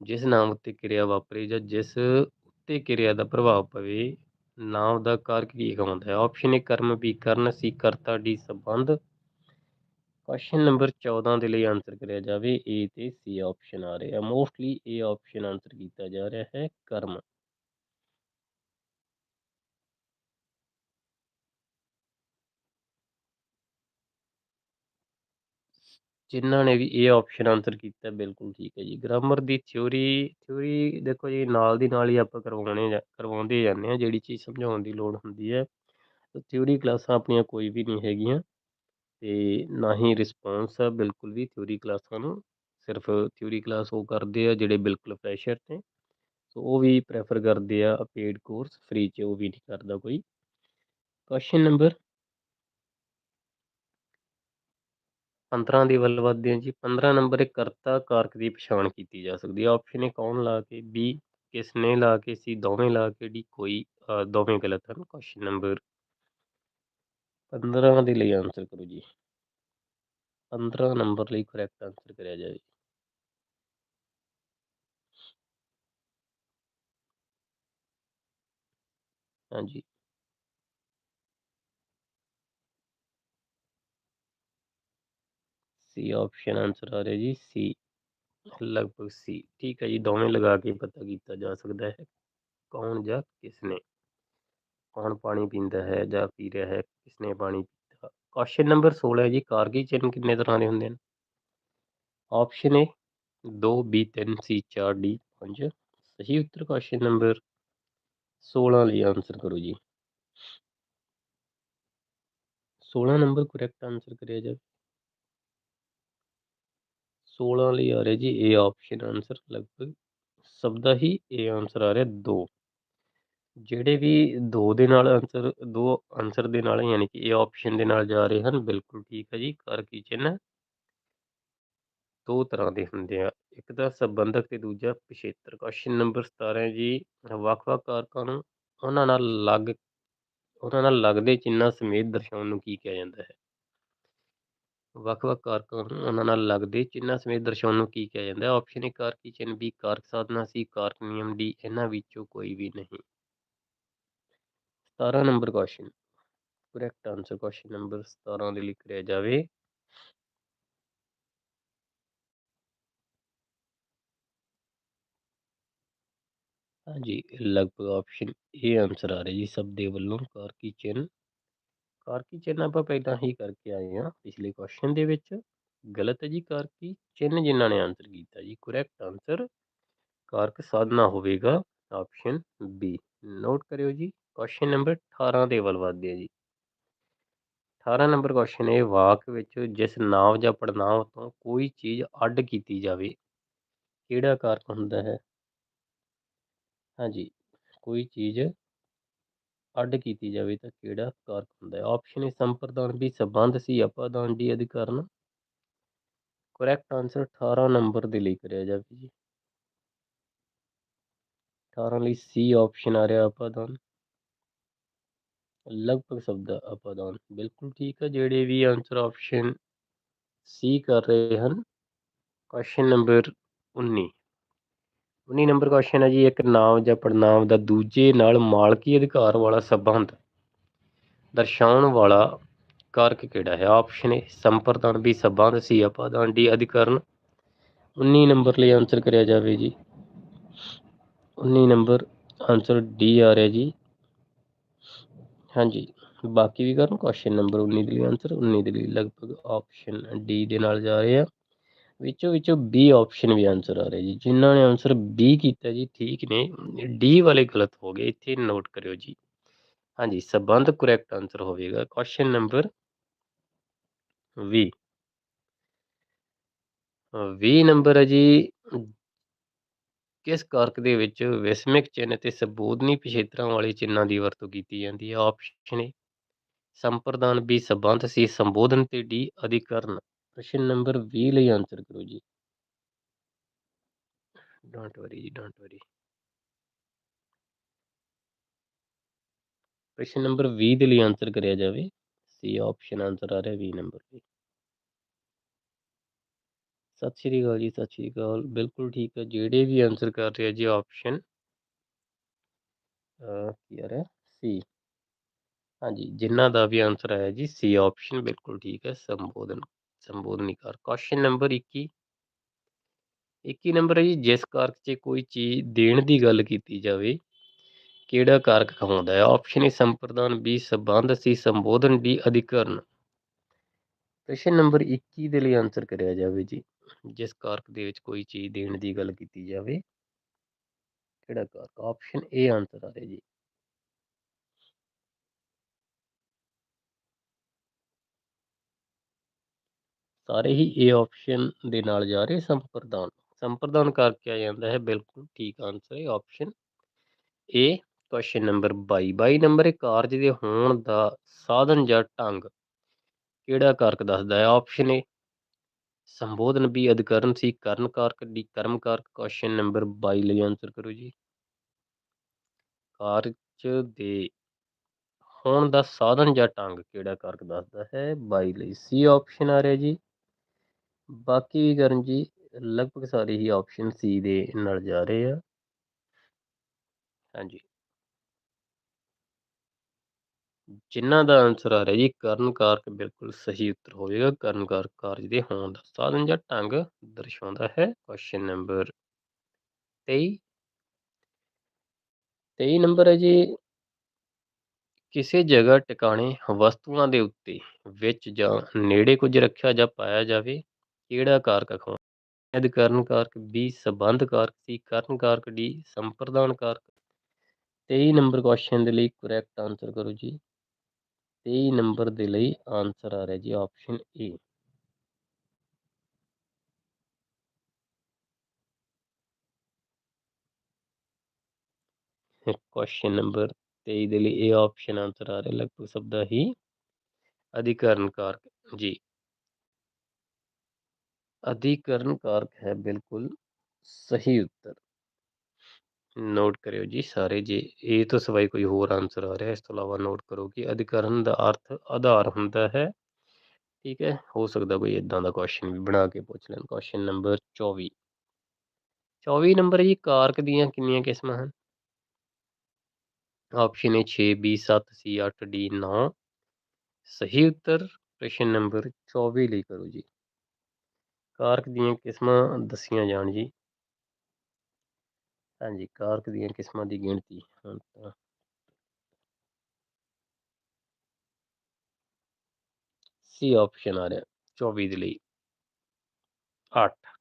Speaker 1: ਜਿਸ ਨਾਮ ਉੱਤੇ ਕਿਰਿਆ ਵਾਪਰੇ ਜਾਂ ਜਿਸ ਉੱਤੇ ਕਿਰਿਆ ਦਾ ਪ੍ਰਭਾਵ ਪਵੇ ਨਾਮ ਦਾ ਕਾਰਕ ਕੀ ਹੁੰਦਾ ਹੈ? ਆਪਸ਼ਨ ਏ ਕਰਮ ਵੀ ਕਰਨ ਸੀ ਕਰਤਾ ਡੀ ਸੰਬੰਧ। ਕੁਐਸਚਨ ਨੰਬਰ 14 ਦੇ ਲਈ ਆਨਸਰ ਕਰਿਆ ਜਾਵੇ ਏ ਤੇ ਸੀ ਆਪਸ਼ਨ ਆ ਰਿਹਾ। ਮੋਸਟਲੀ ਇਹ ਆਪਸ਼ਨ ਆਨਸਰ ਕੀਤਾ ਜਾ ਰਿਹਾ ਹੈ, ਕਰਮ। ਜਿਨ੍ਹਾਂ ਨੇ ਵੀ ਇਹ ਆਪਸ਼ਨ ਆਨਸਰ ਕੀਤਾ, ਬਿਲਕੁਲ ਠੀਕ ਹੈ ਜੀ। ਗ੍ਰਾਮਰ ਦੀ ਥਿਉਰੀ ਥਿਉਰੀ ਦੇਖੋ ਜੀ, ਨਾਲ ਦੀ ਨਾਲ ਹੀ ਆਪਾਂ ਕਰਵਾਉਣੇ ਜਾ, ਕਰਵਾਉਂਦੇ ਜਾਂਦੇ ਆ ਜਿਹੜੀ ਚੀਜ਼ ਸਮਝਾਉਣ ਦੀ ਲੋੜ ਹੁੰਦੀ ਹੈ। ਥਿਊਰੀ ਕਲਾਸਾਂ ਆਪਣੀਆਂ ਕੋਈ ਵੀ ਨਹੀਂ ਹੈਗੀਆਂ ਤੇ ਨਾ ਹੀ ਰਿਸਪੌਂਸ ਆ, ਬਿਲਕੁਲ ਵੀ ਥਿਊਰੀ ਕਲਾਸਾਂ ਨੂੰ। ਸਿਰਫ ਥਿਊਰੀ ਕਲਾਸ ਉਹ ਕਰਦੇ ਆ ਜਿਹੜੇ ਬਿਲਕੁਲ ਫਰੈਸ਼ਰ ਨੇ ਸੋ ਉਹ ਵੀ ਪ੍ਰੈਫਰ ਕਰਦੇ ਆ ਪੇਡ ਕੋਰਸ ਫ੍ਰੀ 'ਚ ਉਹ ਵੀ ਨਹੀਂ ਕਰਦਾ ਕੋਈ। ਕੁਐਸਚਨ ਨੰਬਰ 15 ਦੀ ਵੱਲ ਵੱਧਦੇ ਹਾਂ ਜੀ 15 ਨੰਬਰ ਇੱਕ ਕਰਤਾ ਕਾਰਕ ਦੀ ਪਛਾਣ ਕੀਤੀ ਜਾ ਸਕਦੀ ਹੈ। ਆਪਸ਼ਨ ਏ ਕੌਣ ਲਾ ਕੇ ਬੀ ਕਿਸ ਨੇ ਲਾ ਕੇ ਸੀ ਦੋਵੇਂ ਲਾ ਕੇ ਡੀ ਕੋਈ ਦੋਵੇਂ ਗਲਤ ਹਨ। ਕੁਐਸਚਨ ਨੰਬਰ 15 ਦੇ ਲਈ ਆਨਸਰ ਕਰੋ ਜੀ। 15 ਨੰਬਰ ਲਈ ਕਰੈਕਟ ਆਨਸਰ ਕਰਿਆ ਜਾਵੇ। ਹਾਂਜੀ। ਸੀ ਆਪਸ਼ਨ ਆਨਸਰ ਆ ਰਿਹਾ ਜੀ ਸੀ ਲਗਭਗ ਸੀ ਠੀਕ ਹੈ ਜੀ, ਦੋਵੇਂ ਲਗਾ ਕੇ ਪਤਾ ਕੀਤਾ ਜਾ ਸਕਦਾ ਹੈ ਕੌਣ ਜਾਂ ਕਿਸਨੇ। ਕੌਣ ਪਾਣੀ ਪੀਂਦਾ ਹੈ ਜਾਂ ਪੀ ਰਿਹਾ ਹੈ, ਕਿਸਨੇ ਪਾਣੀ ਪੀਤਾ। ਕੁਐਸਚਨ ਨੰਬਰ 16 ਜੀ ਕਾਰਗੀ ਚਿੰਨ ਕਿੰਨੇ ਤਰ੍ਹਾਂ ਦੇ ਹੁੰਦੇ ਹਨ? Option A 2 B 3 C 4 D 5 ਸਹੀ ਉੱਤਰ ਕੁਐਸਚਨ ਨੰਬਰ 16 ਲਈ ਆਨਸਰ ਕਰੋ ਜੀ। 16 ਨੰਬਰ ਕਰੈਕਟ ਆਨਸਰ ਕਰਿਆ ਜਾਵੇ। 16 ਲਈ ਆ ਰਿਹਾ ਜੀ ਏ ਆਪਸ਼ਨ ਆਨਸਰ ਲਗਭਗ ਸਭ ਦਾ ਹੀ ਏ ਆਨਸਰ ਆ ਰਿਹਾ 2 ਜਿਹੜੇ ਵੀ 2 ਦੇ ਨਾਲ ਆਨਸਰ 2 ਆਨਸਰ ਦੇ ਨਾਲ ਯਾਨੀ ਕਿ ਏ ਆਪਸ਼ਨ ਦੇ ਨਾਲ ਜਾ ਰਹੇ ਹਨ ਬਿਲਕੁਲ ਠੀਕ ਹੈ ਜੀ ਕਰ ਕੀ ਚਿੰਨ ਦੋ ਤਰ੍ਹਾਂ ਦੇ ਹੁੰਦੇ ਆ ਇੱਕ ਦਾ ਸੰਬੰਧਕ ਤੇ ਦੂਜਾ ਪਿਛੇਤਰ ਕੁਐਸਚਨ ਨੰਬਰ 17 ਜੀ ਵੱਖ-ਵੱਖ ਕਾਰਕਾਂ ਨੂੰ ਉਹਨਾਂ ਨਾਲ ਲੱਗ ਉਹਨਾਂ ਨਾਲ ਲੱਗਦੇ ਚਿੰਨਾਂ ਸਮੇਤ ਦਰਸਾਉਣ ਨੂੰ ਕੀ ਕਿਹਾ ਜਾਂਦਾ ਹੈ ਵੱਖ-ਵੱਖ ਕਾਰਕਾਂ ਉਹਨਾਂ ਨਾਲ ਲੱਗਦੇ ਚਿੰਨ੍ਹਾਂ ਸਮੇਤ ਦਰਸਾਉਣ ਨੂੰ ਕੀ ਕਿਹਾ ਜਾਂਦਾ ਹੈ? ਆਪਸ਼ਨ ਏ ਕਾਰਕੀ ਚਿੰਨ੍ਹ ਬੀ ਕਾਰਕ ਸਾਧਨਾ ਸੀ ਕਾਰਕ ਨਿਯਮ ਡੀ ਇਹਨਾਂ ਵਿੱਚੋਂ ਕੋਈ ਵੀ ਨਹੀਂ। 17 number question correct answer question number 17 ਦੇ ਲਈ ਕਰਿਆ ਜਾਵੇ। ਹਾਂਜੀ, ਲਗਭਗ ਆਪਸ਼ਨ ਏ ਆਨਸਰ ਆ ਰਿਹਾ ਜੀ, ਸਭ ਦੇ ਵੱਲੋਂ ਕਾਰ ਕੀ ਕਾਰਕੀ ਚਿੰਨ੍ਹ ਆਪਾਂ ਪਹਿਲਾਂ ਹੀ ਕਰਕੇ ਆਏ ਹਾਂ ਪਿਛਲੇ ਕੁਐਸਚਨ ਦੇ ਵਿੱਚ। ਗਲਤ ਹੈ ਜੀ ਕਾਰਕੀ ਚਿੰਨ੍ਹ ਜਿਨ੍ਹਾਂ ਨੇ ਆਨਸਰ ਕੀਤਾ ਜੀ ਕਰੈਕਟ ਆਨਸਰ ਕਾਰਕ ਸਾਧਨਾ ਹੋਵੇਗਾ ਆਪਸ਼ਨ ਬੀ ਨੋਟ ਕਰਿਓ ਜੀ ਕੁਐਸਚਨ ਨੰਬਰ 18 ਦੇ ਵੱਲ ਵਧਦੇ ਹਾਂ ਜੀ। 18 ਨੰਬਰ ਕੁਐਸਚਨ ਹੈ ਵਾਕ ਵਿੱਚ ਜਿਸ ਨਾਮ ਜਾਂ ਪੜਨਾਮ ਤੋਂ ਕੋਈ ਚੀਜ਼ ਅੱਡ ਕੀਤੀ ਜਾਵੇ, ਕਿਹੜਾ ਕਾਰਕ ਹੁੰਦਾ ਹੈ? ਹਾਂਜੀ, ਕੋਈ ਚੀਜ਼ ਅੱਡ ਕੀਤੀ ਜਾਵੇ ਤਾਂ ਕਿਹੜਾ ਕਾਰਕ ਹੁੰਦਾ ਹੈ? ਆਪਸ਼ਨ ਏ ਸੰਪਰਦਾਨ ਬੀ ਸੰਬੰਧ ਸੀ ਅਪਾਦਾਨ ਡੀ ਅਧਿਕਾਰਨ। ਕਰੈਕਟ ਆਨਸਰ 18 ਨੰਬਰ ਦੇ ਲਈ ਕਰਿਆ ਜਾਵੇ ਜੀ। 18 ਲਈ ਸੀ ਆਪਸ਼ਨ ਆ ਰਿਹਾ ਅਪਾਦਾਨ। ਲਗਭਗ ਸ਼ਬਦ ਅਪਾਦਾਨ। ਬਿਲਕੁਲ ਠੀਕ ਹੈ, ਜਿਹੜੇ ਵੀ ਆਨਸਰ ਆਪਸ਼ਨ ਸੀ ਕਰ ਰਹੇ ਹਨ। ਕੁਐਸਚਨ ਨੰਬਰ 19 19 ਨੰਬਰ ਕੁਐਸਚਨ ਹੈ ਜੀ, ਇੱਕ ਨਾਮ ਜਾਂ ਪੜਨਾਮ ਦਾ ਦੂਜੇ ਨਾਲ ਮਾਲਕੀ ਅਧਿਕਾਰ ਵਾਲਾ ਸਬੰਧ ਦਰਸਾਉਣ ਵਾਲਾ ਕਾਰਕ ਕਿਹੜਾ ਹੈ? ਆਪਸ਼ਨ ਏ ਸੰਪਰਦਾਨ ਬੀ ਸੰਬੰਧ ਸੀ ਅਪਾਦਾਨ ਡੀ ਅਧਿਕਰਨ। 19 ਨੰਬਰ ਲਈ ਆਨਸਰ ਕਰਿਆ ਜਾਵੇ ਜੀ। 19 ਨੰਬਰ ਆਨਸਰ ਡੀ ਆ ਰਿਹਾ ਜੀ। ਹਾਂਜੀ, ਬਾਕੀ ਵੀ ਕਰਨ ਕੁਐਸਚਨ ਨੰਬਰ 19 ਦੇ ਲਈ ਆਨਸਰ 19 ਦੇ ਲਈ ਲਗਭਗ ਆਪਸ਼ਨ ਡੀ ਦੇ ਨਾਲ ਜਾ ਰਹੇ ਆ। ਵਿੱਚੋਂ ਵਿੱਚੋਂ ਬੀ ਆਪਸ਼ਨ ਵੀ ਆਨਸਰ ਆ ਰਿਹਾ ਜੀ। ਜਿਨ੍ਹਾਂ ਨੇ ਆਨਸਰ ਬੀ ਕੀਤਾ ਜੀ, ਠੀਕ ਨੇ। ਡੀ ਵਾਲੇ ਗਲਤ ਹੋ ਗਏ, ਇੱਥੇ ਨੋਟ ਕਰਿਓ ਜੀ। ਹਾਂਜੀ, ਸਬੰਧ ਕਰੈਕਟ ਆਨਸਰ ਹੋਵੇਗਾ। ਕੁਐਸਚਨ ਨੰਬਰ 20 20 ਨੰਬਰ ਹੈ ਜੀ, ਕਿਸ ਕਾਰਕ ਦੇ ਵਿੱਚ ਵਿਸਮਿਕ ਚਿੰਨ੍ਹ ਤੇ ਸੰਬੋਧਨੀ ਪਿਛੇਤਰਾਂ ਵਾਲੇ ਚਿੰਨ੍ਹਾਂ ਦੀ ਵਰਤੋਂ ਕੀਤੀ ਜਾਂਦੀ ਹੈ? ਆਪਸ਼ਨ ਏ ਸੰਪਰਦਾਨ ਬੀ ਸੰਬੰਧ ਸੀ ਸੰਬੋਧਨ ਤੇ ਡੀ ਅਧਿਕਰਨ। ਪ੍ਰਸ਼ਨ ਨੰਬਰ 20 ਲਈ ਆਨਸਰ ਕਰੋ ਜੀ ਡੋਂਟ ਵਰੀ ਜੀ ਡੋਂਟ ਵਰੀ ਪ੍ਰਸ਼ਨ ਨੰਬਰ 20 ਦੇ ਲਈ ਆਨਸਰ ਕਰਿਆ ਜਾਵੇ ਸੀ ਆਪਸ਼ਨ ਆਨਸਰ ਆ ਰਿਹਾ 20 ਨੰਬਰ ਤੇ ਸਤਿ ਸ਼੍ਰੀ ਅਕਾਲ ਜੀ ਸਤਿ ਸ਼੍ਰੀ ਅਕਾਲ ਬਿਲਕੁਲ ਠੀਕ ਹੈ ਜਿਹੜੇ ਵੀ ਆਨਸਰ ਕਰ ਰਹੇ ਜੀ ਆਪਸ਼ਨ ਕੀ ਆ ਰਿਹਾ ਸੀ ਹਾਂਜੀ ਜਿਨ੍ਹਾਂ ਦਾ ਵੀ ਆਨਸਰ ਆਇਆ ਜੀ ਸੀ ਆਪਸ਼ਨ ਬਿਲਕੁਲ ਠੀਕ ਹੈ ਸੰਬੋਧਨ ਸੰਬੋਧਨੀਕਾਰ ਕੁਐਸਚਨ ਨੰਬਰ 21 21 ਨੰਬਰ ਹੈ ਜੀ ਜਿਸ ਕਾਰਕ 'ਚ ਕੋਈ ਚੀਜ਼ ਦੇਣ ਦੀ ਗੱਲ ਕੀਤੀ ਜਾਵੇ ਕਿਹੜਾ ਕਾਰਕ ਕਹਾਉਂਦਾ ਹੈ ਆਪਸ਼ਨ ਏ ਸੰਪਰਦਾਨ ਬੀ ਸੰਬੰਧ ਸੀ ਸੰਬੋਧਨ ਡੀ ਅਧਿਕਰਨ ਪ੍ਰਸ਼ਨ ਨੰਬਰ 21 ਦੇ ਲਈ ਆਨਸਰ ਕਰਿਆ ਜਾਵੇ ਜੀ ਜਿਸ ਕਾਰਕ ਦੇ ਵਿੱਚ ਕੋਈ ਚੀਜ਼ ਦੇਣ ਦੀ ਗੱਲ ਕੀਤੀ ਜਾਵੇ ਕਿਹੜਾ ਕਾਰਕ ਆਪਸ਼ਨ ਏ ਆਨਸਰ ਆ ਰਿਹਾ ਜੀ ਸਾਰੇ ਹੀ ਏ ਆਪਸ਼ਨ ਦੇ ਨਾਲ ਜਾ ਰਹੇ ਸੰਪਰਦਾਨ ਸੰਪਰਦਾਨ ਕਰਕੇ ਆ ਜਾਂਦਾ ਹੈ, ਬਿਲਕੁਲ ਠੀਕ ਆਨਸਰ ਹੈ option A question number 22 22 number ਇਹ ਕਾਰਜ ਦੇ ਹੋਣ ਦਾ ਸਾਧਨ ਜਾਂ ਢੰਗ ਕਿਹੜਾ ਕਾਰਕ ਦੱਸਦਾ ਹੈ? ਆਪਸ਼ਨ ਏ ਸੰਬੋਧਨ ਵੀ ਅਧਿਕਰਨ ਸੀ ਕਰਨ ਕਾਰਕ ਦੀ ਕਰਮ ਕਾਰਕ ਕੁਐਸਚਨ ਨੰਬਰ 22 ਲਈ ਆਨਸਰ ਕਰੋ ਜੀ। ਕਾਰਜ ਦੇ ਹੋਣ ਦਾ ਸਾਧਨ ਜਾਂ ਢੰਗ ਕਿਹੜਾ ਕਾਰਕ ਦੱਸਦਾ ਹੈ? 22 ਲਈ ਸੀ ਆਪਸ਼ਨ ਆ ਰਿਹਾ ਜੀ। ਬਾਕੀ ਵੀ ਕਰਨ ਜੀ, ਲਗਭਗ ਸਾਰੇ ਹੀ ਆਪਸ਼ਨ ਸੀ ਦੇ ਨਾਲ ਜਾ ਰਹੇ ਆ। ਹਾਂਜੀ। ਜਿਨ੍ਹਾਂ ਦਾ ਆਨਸਰ ਆ ਰਿਹਾ ਜੀ, ਕਰਨ ਕਾਰਕ ਬਿਲਕੁਲ ਸਹੀ ਉੱਤਰ ਹੋਵੇਗਾ। ਕਰਨ ਕਾਰਕ ਕਾਰਜ ਦੇ ਹੋਣ ਦਾ ਸਾਧਨ ਜਾਂ ਢੰਗ ਦਰਸਾਉਂਦਾ ਹੈ। ਕੁਐਸਚਨ ਨੰਬਰ 23 23 ਨੰਬਰ ਹੈ ਜੀ, ਕਿਸੇ ਜਗ੍ਹਾ ਟਿਕਾਣੇ ਵਸਤੂਆਂ ਦੇ ਉੱਤੇ ਵਿੱਚ ਜਾਂ ਨੇੜੇ ਕੁਝ ਰੱਖਿਆ ਜਾਂ ਪਾਇਆ ਜਾਵੇ ਕਿਹੜਾ ਕਾਰਕ ਅਖਵਾਉਂਦਾ ਅਧਿਕਰਨ ਕਾਰਕ, ਬੀ ਸੰਬੰਧ ਕਾਰਕ, ਸੀ ਕਰਨ ਕਾਰਕ, ਡੀ ਸੰਪਰਦਾਨ ਕਾਰਕ। 23 ਨੰਬਰ ਕੁਐਸਚਨ ਦੇ ਲਈ ਕਰੈਕਟ ਆਨਸਰ ਕਰੋ ਜੀ। 23 ਨੰਬਰ ਦੇ ਲਈ ਆਨਸਰ ਆ ਰਿਹਾ ਜੀ ਆਪਸ਼ਨ ਏ ਕੁਐਸਚਨ ਨੰਬਰ 23 ਦੇ ਲਈ ਇਹ ਆਪਸ਼ਨ ਆਨਸਰ ਆ ਰਿਹਾ, ਲਗਭਗ ਸਭ ਦਾ ਹੀ ਅਧਿਕਰਨ ਕਾਰਕ। ਜੀ। ਅਧਿਕਰਨ ਕਾਰਕ ਹੈ, ਬਿਲਕੁਲ ਸਹੀ ਉੱਤਰ। ਨੋਟ ਕਰਿਓ ਜੀ ਸਾਰੇ, ਜੇ ਇਹ ਤੋਂ ਸਿਵਾਏ ਕੋਈ ਹੋਰ ਆਨਸਰ ਆ ਰਿਹਾ, ਇਸ ਤੋਂ ਇਲਾਵਾ ਨੋਟ ਕਰੋ ਕਿ ਅਧਿਕਰਨ ਦਾ ਅਰਥ ਆਧਾਰ ਹੁੰਦਾ ਹੈ। ਠੀਕ ਹੈ, ਹੋ ਸਕਦਾ ਕੋਈ ਇਦਾਂ ਦਾ ਕੁਐਸਚਨ ਵੀ ਬਣਾ ਕੇ ਪੁੱਛ ਲੈਣ। ਕੁਐਸਚਨ ਨੰਬਰ 24 24 ਨੰਬਰ ਜੀ, ਕਾਰਕ ਦੀਆਂ ਕਿੰਨੀਆਂ ਕਿਸਮਾਂ ਹਨ? Option A 6 B 7 C 8 D 9 ਸਹੀ ਉੱਤਰ, ਪ੍ਰਸ਼ਨ ਨੰਬਰ 24 ਲਈ ਕਰੋ ਜੀ। ਕਾਰਕ ਦੀਆਂ ਕਿਸਮਾਂ ਦੱਸੀਆਂ ਜਾਣ ਜੀ। ਹਾਂਜੀ, ਕਾਰਕ ਦੀਆਂ ਕਿਸਮਾਂ ਦੀ ਗਿਣਤੀ, ਹੁਣ ਤਾਂ। ਸੀ ਆਪਸ਼ਨ ਆ ਰਿਹਾ 24 ਦੇ ਲਈ। 8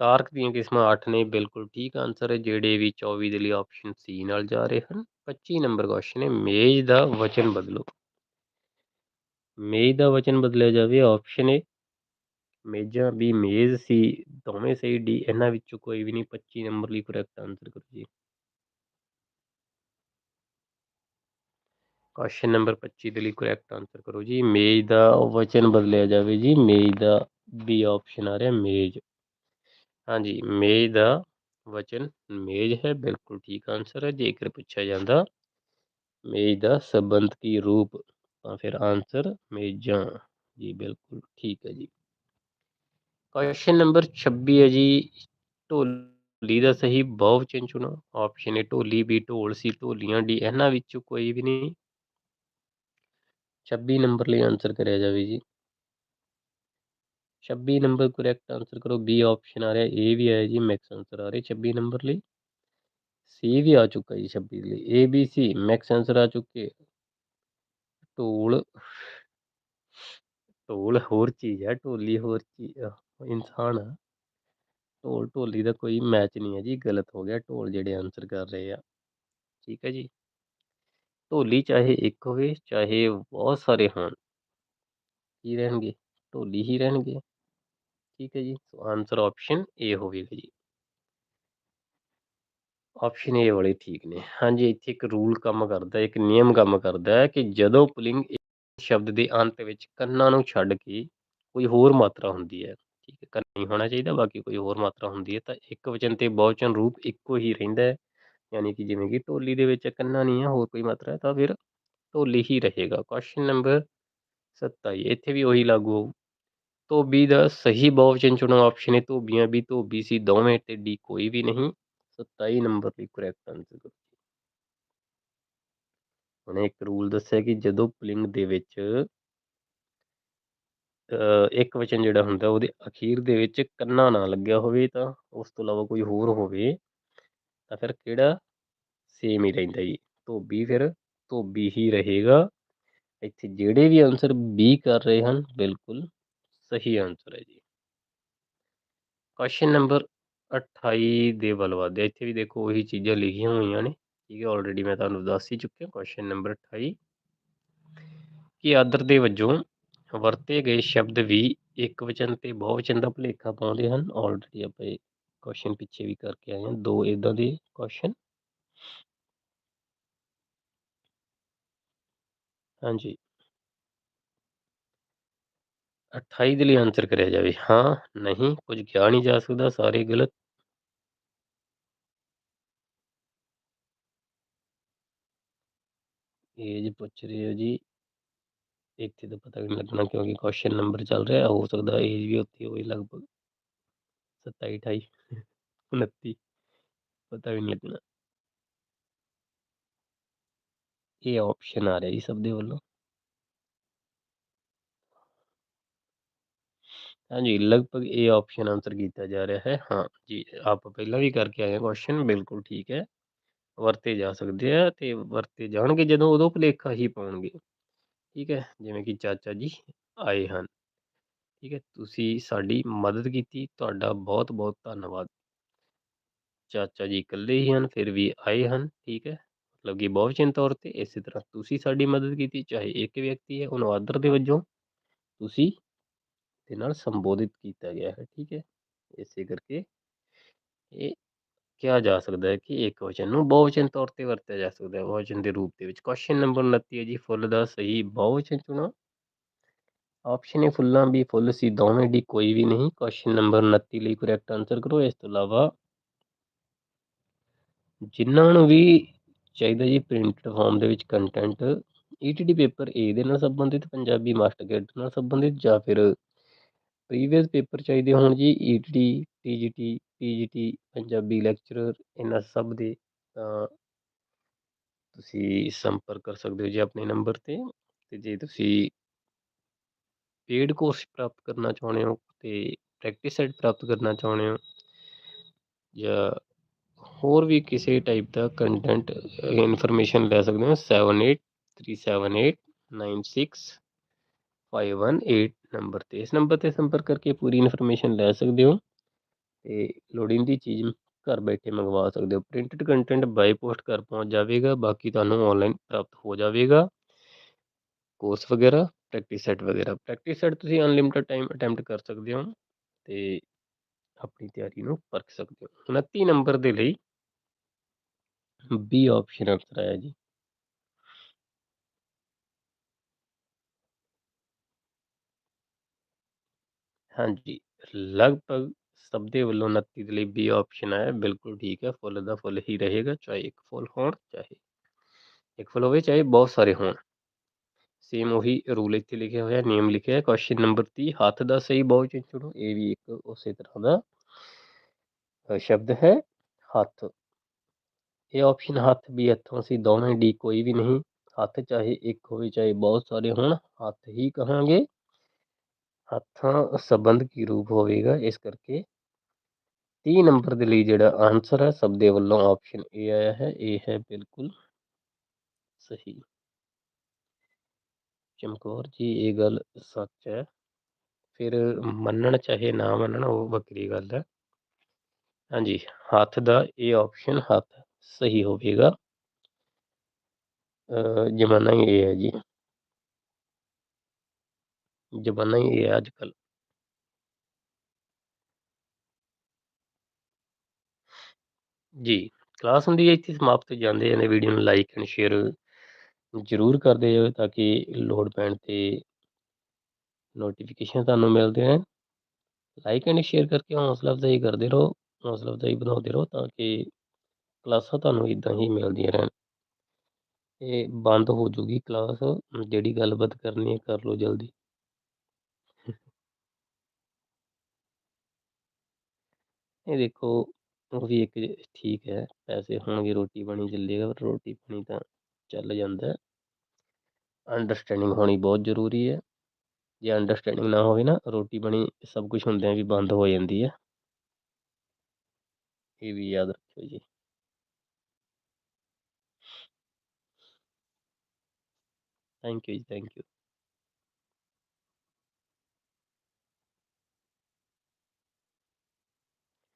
Speaker 1: ਕਾਰਕ ਦੀਆਂ ਕਿਸਮਾਂ 8 ਨੇ, ਬਿਲਕੁਲ ਠੀਕ ਆਨਸਰ ਹੈ, ਜਿਹੜੇ ਵੀ 24 ਦੇ ਲਈ ਆਪਸ਼ਨ ਸੀ ਨਾਲ ਜਾ ਰਹੇ ਹਨ। 25 ਨੰਬਰ ਕੁਐਸਚਨ ਹੈ, ਮੇਜ਼ ਦਾ ਵਚਨ ਬਦਲੋ। ਮੇਜ਼ ਦਾ ਵਚਨ ਬਦਲਿਆ ਜਾਵੇ ਆਪਸ਼ਨ ਏ ਮੇਜ਼ਾਂ ਵੀ ਮੇਜ਼ ਸੀ, ਦੋਵੇਂ ਸਹੀ ਡੀ, ਇਹਨਾਂ ਵਿੱਚੋਂ ਕੋਈ ਵੀ ਨਹੀਂ 25 ਨੰਬਰ ਲਈ ਕਰੈਕਟ ਆਨਸਰ ਕਰੋ ਜੀ। ਕੁਐਸਚਨ ਨੰਬਰ 25 ਦੇ ਲਈ ਕਰੈਕਟ ਆਨਸਰ ਕਰੋ ਜੀ। ਮੇਜ਼ ਦਾ ਵਚਨ ਬਦਲਿਆ ਜਾਵੇ ਜੀ। ਮੇਜ਼ ਦਾ ਬੀ ਆਪਸ਼ਨ ਆ ਰਿਹਾ ਮੇਜ਼। ਹਾਂਜੀ ਮੇਜ਼ ਦਾ ਵਚਨ ਮੇਜ਼ ਹੈ, ਬਿਲਕੁਲ ਠੀਕ ਆਨਸਰ ਹੈ। ਜੇਕਰ ਪੁੱਛਿਆ ਜਾਂਦਾ, ਮੇਜ਼ ਦਾ ਸੰਬੰਧਕੀ ਰੂਪ? ਤਾਂ ਫਿਰ ਆਨਸਰ ਮੇਜ਼ਾਂ। ਜੀ, ਬਿਲਕੁਲ ਠੀਕ ਹੈ ਜੀ। ਕੁਐਸਚਨ ਨੰਬਰ 26 ਹੈ ਜੀ। ਢੋਲੀ ਦਾ ਸਹੀ ਬਹੁਵਚਨ ਚੁਣੋ। ਆਪਸ਼ਨ ਏ ਢੋਲੀ ਬੀ ਢੋਲ ਸੀ ਢੋਲੀਆਂ ਡੀ ਇਹਨਾਂ ਵਿੱਚੋਂ ਕੋਈ ਵੀ ਨਹੀਂ। 26 ਨੰਬਰ ਲਈ ਆਨਸਰ ਕਰਿਆ ਜਾਵੇ ਜੀ। 26 ਨੰਬਰ ਕਰੈਕਟ ਆਨਸਰ ਕਰੋ। ਬੀ ਆਪਸ਼ਨ ਆ ਰਿਹਾ ਏ ਵੀ ਆਇਆ ਜੀ ਮੈਕਸ ਆਨਸਰ ਆ ਰਿਹਾ 26 ਨੰਬਰ ਲਈ। ਸੀ ਵੀ ਆ ਚੁੱਕਾ ਜੀ 26 ਲਈ। A B C max answer ਆ ਚੁੱਕੇ। ਢੋਲ। ਢੋਲ ਹੋਰ ਚੀਜ਼ ਹੈ ਢੋਲੀ ਹੋਰ ਚੀਜ਼ ਇਨਸਾਨ ਆ, ਢੋਲ ਢੋਲੀ ਦਾ ਕੋਈ ਮੈਚ ਨਹੀਂ ਹੈ ਜੀ, ਗਲਤ ਹੋ ਗਿਆ, ਢੋਲ ਜਿਹੜੇ ਆਨਸਰ ਕਰ ਰਹੇ ਆ। ਠੀਕ ਹੈ ਜੀ? ਢੋਲੀ ਚਾਹੇ ਇੱਕ ਹੋਵੇ, ਚਾਹੇ ਬਹੁਤ ਸਾਰੇ ਹੋਣ, ਕੀ ਰਹਿਣਗੇ? ਢੋਲੀ ਹੀ ਰਹਿਣਗੇ। ਠੀਕ ਹੈ ਜੀ? ਸੋ ਆਨਸਰ ਆਪਸ਼ਨ ਏ ਹੋਵੇਗਾ ਜੀ। ਆਪਸ਼ਨ ਏ ਵਾਲੇ ਠੀਕ ਨੇ। ਹਾਂਜੀ, ਇੱਥੇ ਇੱਕ ਰੂਲ ਕੰਮ ਕਰਦਾ, ਇੱਕ ਨਿਯਮ ਕੰਮ ਕਰਦਾ ਹੈ ਕਿ ਜਦੋਂ ਪੁਲਿੰਗ ਸ਼ਬਦ ਦੇ ਅੰਤ ਵਿੱਚ ਕੰਨਾਂ ਨੂੰ ਛੱਡ ਕੇ ਕੋਈ ਹੋਰ ਮਾਤਰਾ ਹੁੰਦੀ ਹੈ ਠੀਕ ਹੈ ਨਹੀਂ ਹੋਣਾ ਚਾਹੀਦਾ, ਬਾਕੀ ਕੋਈ ਹੋਰ ਮਾਤਰਾ ਹੁੰਦੀ ਹੈ ਤਾਂ ਇੱਕ ਵਚਨ ਤੇ ਬਹੁਵਚਨ ਰੂਪ ਇੱਕੋ ਹੀ ਰਹਿੰਦਾ ਹੈ, ਯਾਨੀ ਕਿ ਜਿਵੇਂ ਕਿ ਢੋਲੀ ਦੇ ਵਿੱਚ ਕੰਨਾਂ ਨਹੀਂ ਹੈ, ਹੋਰ ਕੋਈ ਮਾਤਰਾ ਹੈ ਤਾਂ ਫਿਰ ਢੋਲੀ ਹੀ ਰਹੇਗਾ। ਕੁਐਸਚਨ ਨੰਬਰ 27 ਇੱਥੇ ਵੀ ਉਹੀ ਲਾਗੂ ਹੋਊ। ਧੋਬੀ ਦਾ ਸਹੀ ਬਹੁਵਚਨ ਚੁਣੋ ਆਪਸ਼ਨ ਹੈ ਧੋਬੀਆਂ ਵੀ ਧੋਬੀ ਸੀ ਦੋਵੇਂ ਤੇ ਡੀ ਕੋਈ ਵੀ ਨਹੀਂ। 27 ਨੰਬਰ ਲਈ ਕਰੈਕਟ ਆਨਸਰ ਉਹਨੇ ਇੱਕ ਰੂਲ ਦੱਸਿਆ ਕਿ ਜਦੋਂ ਪੁਲਿੰਗ ਦੇ ਵਿੱਚ ਇੱਕ ਵਚਨ ਜਿਹੜਾ ਹੁੰਦਾ ਉਹਦੇ ਅਖੀਰ ਦੇ ਵਿੱਚ ਕੰਨਾ ਨਾ ਲੱਗਿਆ ਹੋਵੇ ਤਾਂ ਉਸ ਤੋਂ ਇਲਾਵਾ ਕੋਈ ਹੋਰ ਹੋਵੇ, ਤਾਂ ਫਿਰ ਕਿਹੜਾ? ਸੇਮ ਹੀ ਰਹਿੰਦਾ ਜੀ। ਧੋਬੀ ਫਿਰ ਧੋਬੀ ਹੀ ਰਹੇਗਾ। ਇੱਥੇ ਜਿਹੜੇ ਵੀ ਆਨਸਰ ਬੀ ਕਰ ਰਹੇ ਹਨ, ਬਿਲਕੁਲ ਸਹੀ ਆਨਸਰ ਹੈ ਜੀ। ਕੁਐਸਚਨ ਨੰਬਰ 28 ਦੇ ਵੱਲ ਵਧਦੇ ਇੱਥੇ ਵੀ ਦੇਖੋ ਉਹੀ ਚੀਜ਼ਾਂ ਲਿਖੀਆਂ ਹੋਈਆਂ ਨੇ। ਠੀਕ ਹੈ ਆਲਰੇਡੀ ਮੈਂ ਤੁਹਾਨੂੰ ਦੱਸ ਹੀ ਚੁੱਕਿਆ। ਕੁਐਸਚਨ ਨੰਬਰ 28 ਕਿ ਆਦਰ ਦੇ ਵਜੋਂ ਵਰਤੇ ਗਏ ਸ਼ਬਦ ਵੀ ਇੱਕ ਵਚਨ ਤੇ ਬਹੁਵਚਨ ਦਾ ਭੁਲੇਖਾ ਪਾਉਂਦੇ ਹਨ। ਆਲਰੇਡੀ ਆਪਾਂ ਇਹ ਕੁਐਸਚਨ ਪਿੱਛੇ ਵੀ ਕਰਕੇ ਆਏ ਹਾਂ। ਦੋ ਇਦਾਂ ਦੇ ਕੁਐਸਚਨ ਹਾਂਜੀ। 28 ਦੇ ਲਈ ਆਨਸਰ ਕਰਿਆ ਜਾਵੇ। ਹਾਂ, ਨਹੀਂ, ਕੁਝ ਕਿਹਾ ਨਹੀਂ ਜਾ ਸਕਦਾ। ਸਾਰੇ ਗਲਤ। ਏਜ ਪੁੱਛ ਰਹੇ ਹੋ ਜੀ। ਇੱਥੇ ਤਾਂ ਪਤਾ ਵੀ ਨਹੀਂ ਲੱਗਣਾ ਕਿਉਂਕਿ ਕੁਐਸਚਨ ਨੰਬਰ ਚੱਲ ਰਿਹਾ ਹੋ ਸਕਦਾ ਏਜ ਵੀ ਉੱਥੇ ਹੋਵੇ ਲਗਭਗ 27 28 29 ਪਤਾ ਵੀ ਨਹੀਂ ਲੱਗਣਾ ਇਹ ਆਪਸ਼ਨ ਆ ਰਿਹਾ ਜੀ ਸਭ ਦੇ ਵੱਲੋਂ ਹਾਂਜੀ ਲਗਭਗ ਇਹ ਆਪਸ਼ਨ ਆਨਸਰ ਕੀਤਾ ਜਾ ਰਿਹਾ ਹੈ ਹਾਂ ਜੀ ਆਪ ਪਹਿਲਾਂ ਵੀ ਕਰਕੇ ਆਏ ਹਾਂ ਕੁਐਸਚਨ ਬਿਲਕੁਲ ਠੀਕ ਹੈ ਵਰਤੇ ਜਾ ਸਕਦੇ ਆ ਤੇ ਵਰਤੇ ਜਾਣਗੇ ਜਦੋਂ ਉਦੋਂ ਭੁਲੇਖਾ ਹੀ ਪਾਉਣਗੇ ਠੀਕ ਹੈ ਜਿਵੇਂ ਕਿ ਚਾਚਾ ਜੀ ਆਏ ਹਨ। ਠੀਕ ਹੈ ਤੁਸੀਂ ਸਾਡੀ ਮਦਦ ਕੀਤੀ ਤੁਹਾਡਾ ਬਹੁਤ ਬਹੁਤ ਧੰਨਵਾਦ। ਚਾਚਾ ਜੀ ਇਕੱਲੇ ਹੀ ਹਨ ਫਿਰ ਵੀ ਆਏ ਹਨ ਠੀਕ ਹੈ। ਮਤਲਬ ਕਿ ਬਹੁਵਚਨ ਤੌਰ ਤੇ ਇਸੇ ਤਰ੍ਹਾਂ ਤੁਸੀਂ ਸਾਡੀ ਮਦਦ ਕੀਤੀ ਚਾਹੇ ਇੱਕ ਵਿਅਕਤੀ ਹੈ ਉਹਨੂੰ ਆਦਰ ਦੇ ਵਜੋਂ ਤੁਸੀਂ ਦੇ ਨਾਲ ਸੰਬੋਧਿਤ ਕੀਤਾ ਗਿਆ ਹੈ ਠੀਕ ਹੈ। ਇਸੇ ਕਰਕੇ ਇਹ ਕਿਹਾ ਜਾ ਸਕਦਾ ਹੈ ਕਿ ਇੱਕ ਵਚਨ ਨੂੰ ਬਹੁਵਚਨ ਤੌਰ ਤੇ ਵਰਤਿਆ ਜਾ ਸਕਦਾ ਹੈ। ਬਹੁਵਚਨ ਦੇ ਰੂਪ ਦੇ ਵਿੱਚ ਕੁਐਸਚਨ ਨੰਬਰ 29 ਹੈ ਜੀ, ਫੁੱਲ ਦਾ ਸਹੀ ਬਹੁਵਚਨ ਚੁਣੋ। ਆਪਸ਼ਨ ਹੈ ਫੁੱਲਾਂ ਵੀ ਫੁੱਲ ਸੀ ਦੋਵੇਂ ਦੀ ਕੋਈ ਵੀ ਨਹੀਂ। ਕੁਐਸਚਨ ਨੰਬਰ 29 ਲਈ ਕਰੈਕਟ ਆਨਸਰ ਕਰੋ। ਇਸ ਤੋਂ ਇਲਾਵਾ ਜਿਨ੍ਹਾਂ ਨੂੰ ਵੀ ਚਾਹੀਦਾ ਜੀ ਪ੍ਰਿੰਟਡ ਫਾਰਮ ਦੇ ਵਿੱਚ ਕੰਟੈਂਟ ਈਟੀਡੀ ਪੇਪਰ ਏ ਦੇ ਨਾਲ ਸੰਬੰਧਿਤ, ਪੰਜਾਬੀ ਮਾਸਟਰ ਗੇਡ ਨਾਲ ਸੰਬੰਧਿਤ ਜਾਂ ਫਿਰ ਪ੍ਰੀਵੀਅਸ ਪੇਪਰ ਚਾਹੀਦੇ ਹੋਣ ਜੀ ETD TGT PGT, Punjabi lecturer, ਇਹਨਾਂ ਸਭ ਦੇ ਤਾਂ ਤੁਸੀਂ ਸੰਪਰਕ ਕਰ ਸਕਦੇ ਹੋ ਜੀ ਆਪਣੇ ਨੰਬਰ ਤੇ ਤੇ ਜੇ ਤੁਸੀਂ ਪੇਡ ਕੋਰਸ ਪ੍ਰਾਪਤ ਕਰਨਾ ਚਾਹੁੰਦੇ ਹੋ ਤੇ ਪ੍ਰੈਕਟਿਸ ਸੈਟ ਪ੍ਰਾਪਤ ਕਰਨਾ ਚਾਹੁੰਦੇ ਹੋ ਜਾਂ ਹੋਰ ਵੀ ਕਿਸੇ ਟਾਈਪ ਦਾ ਕੰਟੈਂਟ ਇਨਫੋਰਮੇਸ਼ਨ ਲੈ ਸਕਦੇ ਹੋ 7837896518 ਨੰਬਰ ਤੇ। ਇਸ ਨੰਬਰ ਤੇ ਸੰਪਰਕ ਕਰਕੇ ਪੂਰੀ ਇਨਫੋਰਮੇਸ਼ਨ ਲੈ ਸਕਦੇ ਹੋ। ਤੇ ਲੋੜੀਂਦੀ ਚੀਜ਼ ਘਰ ਬੈਠੇ ਮੰਗਵਾ ਸਕਦੇ ਹੋ। ਪ੍ਰਿੰਟਡ ਕੰਟੈਂਟ ਬਾਈ ਪੋਸਟ ਘਰ ਪਹੁੰਚ ਜਾਵੇਗਾ, ਬਾਕੀ ਤੁਹਾਨੂੰ ਆਨਲਾਈਨ ਪ੍ਰਾਪਤ ਹੋ ਜਾਵੇਗਾ। ਕੋਰਸ ਵਗੈਰਾ ਪ੍ਰੈਕਟਿਸ ਸੈਟ ਵਗੈਰਾ। ਪ੍ਰੈਕਟਿਸ ਸੈਟ ਤੁਸੀਂ ਅਨਲਿਮਿਟਿਡ ਟਾਈਮ ਅਟੈਂਪਟ ਕਰ ਸਕਦੇ ਹੋ ਤੇ ਆਪਣੀ ਤਿਆਰੀ ਨੂੰ ਪਰਖ ਸਕਦੇ ਹੋ। 29 ਨੰਬਰ ਦੇ ਲਈ ਬੀ ਆਪਸ਼ਨ ਆਨਸਰ ਆਇਆ ਜੀ। ਹਾਂਜੀ, ਲਗਭਗ ਸਭ ਦੇ ਵੱਲੋਂ 29 ਦੇ ਲਈ ਬੀ ਆਪਸ਼ਨ ਆਇਆ ਬਿਲਕੁਲ ਠੀਕ ਹੈ ਫੁੱਲ ਦਾ ਫੁੱਲ ਹੀ ਰਹੇਗਾ ਚਾਹੇ ਇੱਕ ਫੁੱਲ ਹੋਣ ਚਾਹੇ ਇੱਕ ਫੁੱਲ ਹੋਵੇ ਚਾਹੇ ਬਹੁਤ ਸਾਰੇ ਹੋਣ ਸੇਮ ਉਹੀ ਰੂਲ ਇੱਥੇ ਲਿਖਿਆ ਹੋਇਆ ਨਿਯਮ ਲਿਖਿਆ ਹੈ ਕੁਐਸਚਨ ਨੰਬਰ 30 ਹੱਥ ਦਾ ਸਹੀ ਬਹੁਵਚਨ ਚੁਣੋ ਇਹ ਵੀ ਇੱਕ ਉਸੇ ਤਰ੍ਹਾਂ ਦਾ ਅ, ਸ਼ਬਦ ਹੈ ਹੱਥ ਇਹ ਆਪਸ਼ਨ ਹੱਥ ਵੀ ਇੱਥੋਂ ਅਸੀਂ ਦੋਵੇਂ ਡੀ ਕੋਈ ਵੀ ਨਹੀਂ ਹੱਥ ਚਾਹੇ ਇੱਕ ਹੋਵੇ ਚਾਹੇ ਬਹੁਤ ਸਾਰੇ ਹੋਣ ਹੱਥ ਹੀ ਕਹਾਂਗੇ ਹੱਥਾਂ ਸੰਬੰਧ ਕੀ ਰੂਪ ਹੋਵੇਗਾ ਇਸ ਕਰਕੇ 30 ਨੰਬਰ ਦੇ ਲਈ ਜਿਹੜਾ ਆਨਸਰ ਹੈ, ਸਭ ਦੇ ਵੱਲੋਂ ਆਪਸ਼ਨ ਏ ਆਇਆ ਹੈ ਇਹ ਹੈ ਬਿਲਕੁਲ ਸਹੀ। ਚਮਕੌਰ ਜੀ, ਇਹ ਗੱਲ ਸੱਚ ਹੈ। ਫਿਰ ਮੰਨਣ ਚਾਹੇ ਨਾ ਮੰਨਣ, ਉਹ ਵੱਖਰੀ ਗੱਲ ਹੈ। ਹਾਂਜੀ, ਹੱਥ ਦਾ ਇਹ ਆਪਸ਼ਨ ਹੱਥ ਸਹੀ ਹੋਵੇਗਾ। ਜ਼ਮਾਨਾ ਹੀ ਇਹ ਹੈ ਜੀ। ਜ਼ਮਾਨਾ ਹੀ ਇਹ ਹੈ ਅੱਜ ਕੱਲ੍ਹ। ਜੀ, ਕਲਾਸ ਹੁੰਦੀ ਹੈ ਇੱਥੇ ਸਮਾਪਤ ਜਾਂਦੇ ਜਾਂਦੇ ਵੀਡੀਓ ਨੂੰ ਲਾਈਕ ਐਂਡ ਸ਼ੇਅਰ ਜ਼ਰੂਰ ਕਰਦੇ ਜਾਓ ਤਾਂ ਕਿ ਲੋੜ ਪੈਣ ਤੇ ਨੋਟੀਫਿਕੇਸ਼ਨ ਤੁਹਾਨੂੰ ਮਿਲਦੇ ਰਹਿਣ। ਲਾਈਕ ਐਂਡ ਸ਼ੇਅਰ ਕਰਕੇ ਹੌਸਲਾ ਅਫਜ਼ਾਈ ਕਰਦੇ ਰਹੋ ਹੌਸਲਾ ਅਫਜ਼ਾਈ ਬਣਾਉਂਦੇ ਰਹੋ ਤਾਂ ਕਿ ਕਲਾਸਾਂ ਤੁਹਾਨੂੰ ਇੱਦਾਂ ਹੀ ਮਿਲਦੀਆਂ ਰਹਿਣ। ਇਹ ਬੰਦ ਹੋ ਜੂਗੀ ਕਲਾਸ, ਜਿਹੜੀ ਗੱਲਬਾਤ ਕਰਨੀ ਹੈ ਕਰ ਲਓ ਜਲਦੀ। ਇਹ ਦੇਖੋ ਉਹ ਵੀ ਇੱਕ ਠੀਕ ਹੈ, ਪੈਸੇ ਹੋਣਗੇ, ਰੋਟੀ ਪਾਣੀ ਚੱਲੇਗਾ, ਪਰ ਰੋਟੀ ਪਾਣੀ ਤਾਂ ਚੱਲ ਜਾਂਦਾ ਅੰਡਰਸਟੈਂਡਿੰਗ ਹੋਣੀ ਬਹੁਤ ਜ਼ਰੂਰੀ ਹੈ। ਜੇ ਅੰਡਰਸਟੈਂਡਿੰਗ ਨਾ ਹੋਵੇ ਨਾ, ਰੋਟੀ ਪਾਣੀ ਸਭ ਕੁਝ ਹੁੰਦਿਆਂ ਵੀ ਬੰਦ ਹੋ ਜਾਂਦੀ ਹੈ। ਇਹ ਵੀ ਯਾਦ ਰੱਖਿਓ ਜੀ। ਥੈਂਕ ਯੂ ਜੀ ਥੈਂਕ ਯੂ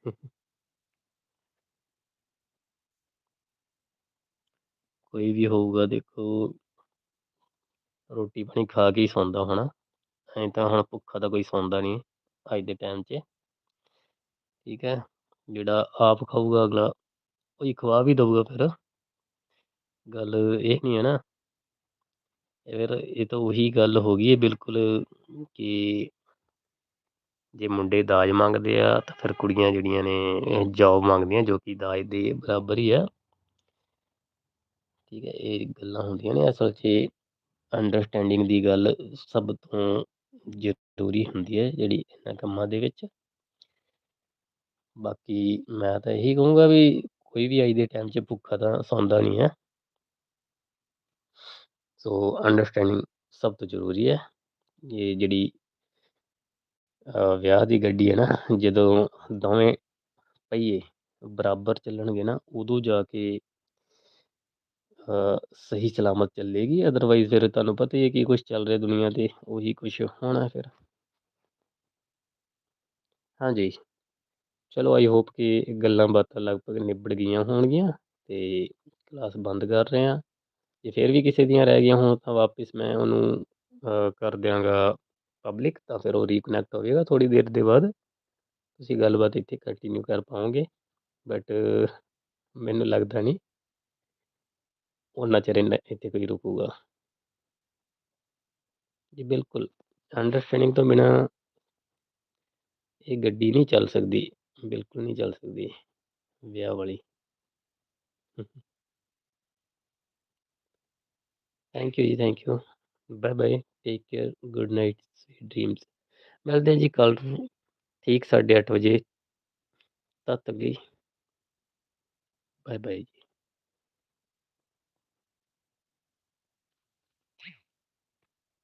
Speaker 1: (laughs) ਕੋਈ ਵੀ ਹੋਊਗਾ, ਦੇਖੋ। ਰੋਟੀ ਪਾਣੀ ਖਾ ਕੇ ਹੀ ਸੌਂਦਾ ਹੋਣਾ। ਐਂ ਤਾਂ ਹੁਣ ਭੁੱਖਾ ਤਾਂ ਕੋਈ ਸੌਂਦਾ ਨਹੀਂ, ਅੱਜ ਦੇ ਟਾਈਮ 'ਚ। ਠੀਕ ਹੈ, ਜਿਹੜਾ ਆਪ ਖਾਊਗਾ ਅਗਲਾ ਕੋਈ ਖਵਾ ਵੀ ਦਊਗਾ ਫਿਰ। ਗੱਲ ਇਹ ਨਹੀਂ ਹੈ ਨਾ। ਇਹ ਫਿਰ, ਇਹ ਤਾਂ ਉਹੀ ਗੱਲ ਹੋ ਗਈ ਹੈ ਬਿਲਕੁਲ ਕਿ ਜੇ ਮੁੰਡੇ ਦਾਜ ਮੰਗਦੇ ਆ ਤਾਂ ਫਿਰ ਕੁੜੀਆਂ ਜਿਹੜੀਆਂ ਨੇ ਜੌਬ ਮੰਗਦੀਆਂ ਜੋ ਕਿ ਦਾਜ ਦੇ ਬਰਾਬਰ ਹੀ ਆ। ਠੀਕ ਹੈ, ਇਹ ਗੱਲਾਂ ਹੁੰਦੀਆਂ ਨੇ ਅਸਲ 'ਚ ਅੰਡਰਸਟੈਂਡਿੰਗ ਦੀ ਗੱਲ ਸਭ ਤੋਂ ਜ਼ਰੂਰੀ ਹੁੰਦੀ ਹੈ ਜਿਹੜੀ ਇਹਨਾਂ ਕੰਮਾਂ ਦੇ ਵਿੱਚ। ਬਾਕੀ ਮੈਂ ਤਾਂ ਇਹੀ ਕਹੂੰਗਾ ਵੀ ਕੋਈ ਵੀ ਅੱਜ ਦੇ ਟਾਈਮ 'ਚ ਭੁੱਖਾ ਤਾਂ ਸੌਂਦਾ ਨਹੀਂ ਹੈ। ਸੋ ਅੰਡਰਸਟੈਂਡਿੰਗ ਸਭ ਤੋਂ ਜ਼ਰੂਰੀ ਹੈ। ਇਹ ਜਿਹੜੀ ਵਿਆਹ ਦੀ ਗੱਡੀ ਹੈ ਨਾ, ਜਦੋਂ ਦੋਵੇਂ ਪਹੀਏ ਬਰਾਬਰ ਚੱਲਣਗੇ ਨਾ, ਉਦੋਂ ਜਾ ਕੇ ਅ, ਸਹੀ ਸਲਾਮਤ ਚੱਲੇਗੀ ਅਦਰਵਾਈਜ਼ ਫਿਰ ਤੁਹਾਨੂੰ ਪਤਾ ਹੀ ਹੈ ਕੀ ਕੁਛ ਚੱਲ ਰਿਹਾ ਦੁਨੀਆ ਤੇ ਉਹੀ ਕੁਛ ਹੋਣਾ ਫਿਰ। ਹਾਂਜੀ। ਚਲੋ ਆਈ ਹੋਪ ਕਿ ਗੱਲਾਂ ਬਾਤਾਂ ਲਗਭਗ ਨਿਬੜ ਗਈਆਂ ਹੋਣਗੀਆਂ ਤੇ ਕਲਾਸ ਬੰਦ ਕਰ ਰਹੇ ਹਾਂ। ਜੇ ਫਿਰ ਵੀ ਕਿਸੇ ਦੀਆਂ ਰਹਿ ਗਈਆਂ ਹੋਣ ਤਾਂ ਵਾਪਿਸ ਮੈਂ ਉਹਨੂੰ ਅ, ਕਰ ਦਿਆਂਗਾ ਪਬਲਿਕ ਤਾਂ ਫਿਰ ਉਹ ਰੀਕਨੈਕਟ ਹੋਵੇਗਾ ਥੋੜ੍ਹੀ ਦੇਰ ਦੇ ਬਾਅਦ। ਤੁਸੀਂ ਗੱਲਬਾਤ ਇੱਥੇ ਕੰਟੀਨਿਊ ਕਰ ਪਾਓਗੇ ਬਟ ਮੈਨੂੰ ਲੱਗਦਾ ਨਹੀਂ ਉਹਨਾਂ ਚਿਰ ਇੰਨਾ ਇੱਥੇ ਕੋਈ ਰੁਕੂਗਾ ਜੀ ਬਿਲਕੁਲ ਅੰਡਰਸਟੈਂਡਿੰਗ ਤੋਂ ਬਿਨਾ ਇਹ ਗੱਡੀ ਨਹੀਂ ਚੱਲ ਸਕਦੀ ਬਿਲਕੁਲ ਨਹੀਂ ਚੱਲ ਸਕਦੀ ਵਿਆਹ ਵਾਲੀ ਥੈਂਕ ਯੂ ਜੀ thank you bye bye take care good night sweet dreams ਮਿਲਦੇ ਹਾਂ ਜੀ ਕੱਲ ਠੀਕ 8:30 ਵਜੇ ਤਦ ਤੱਕ ਲਈ ਬਾਏ ਬਾਏ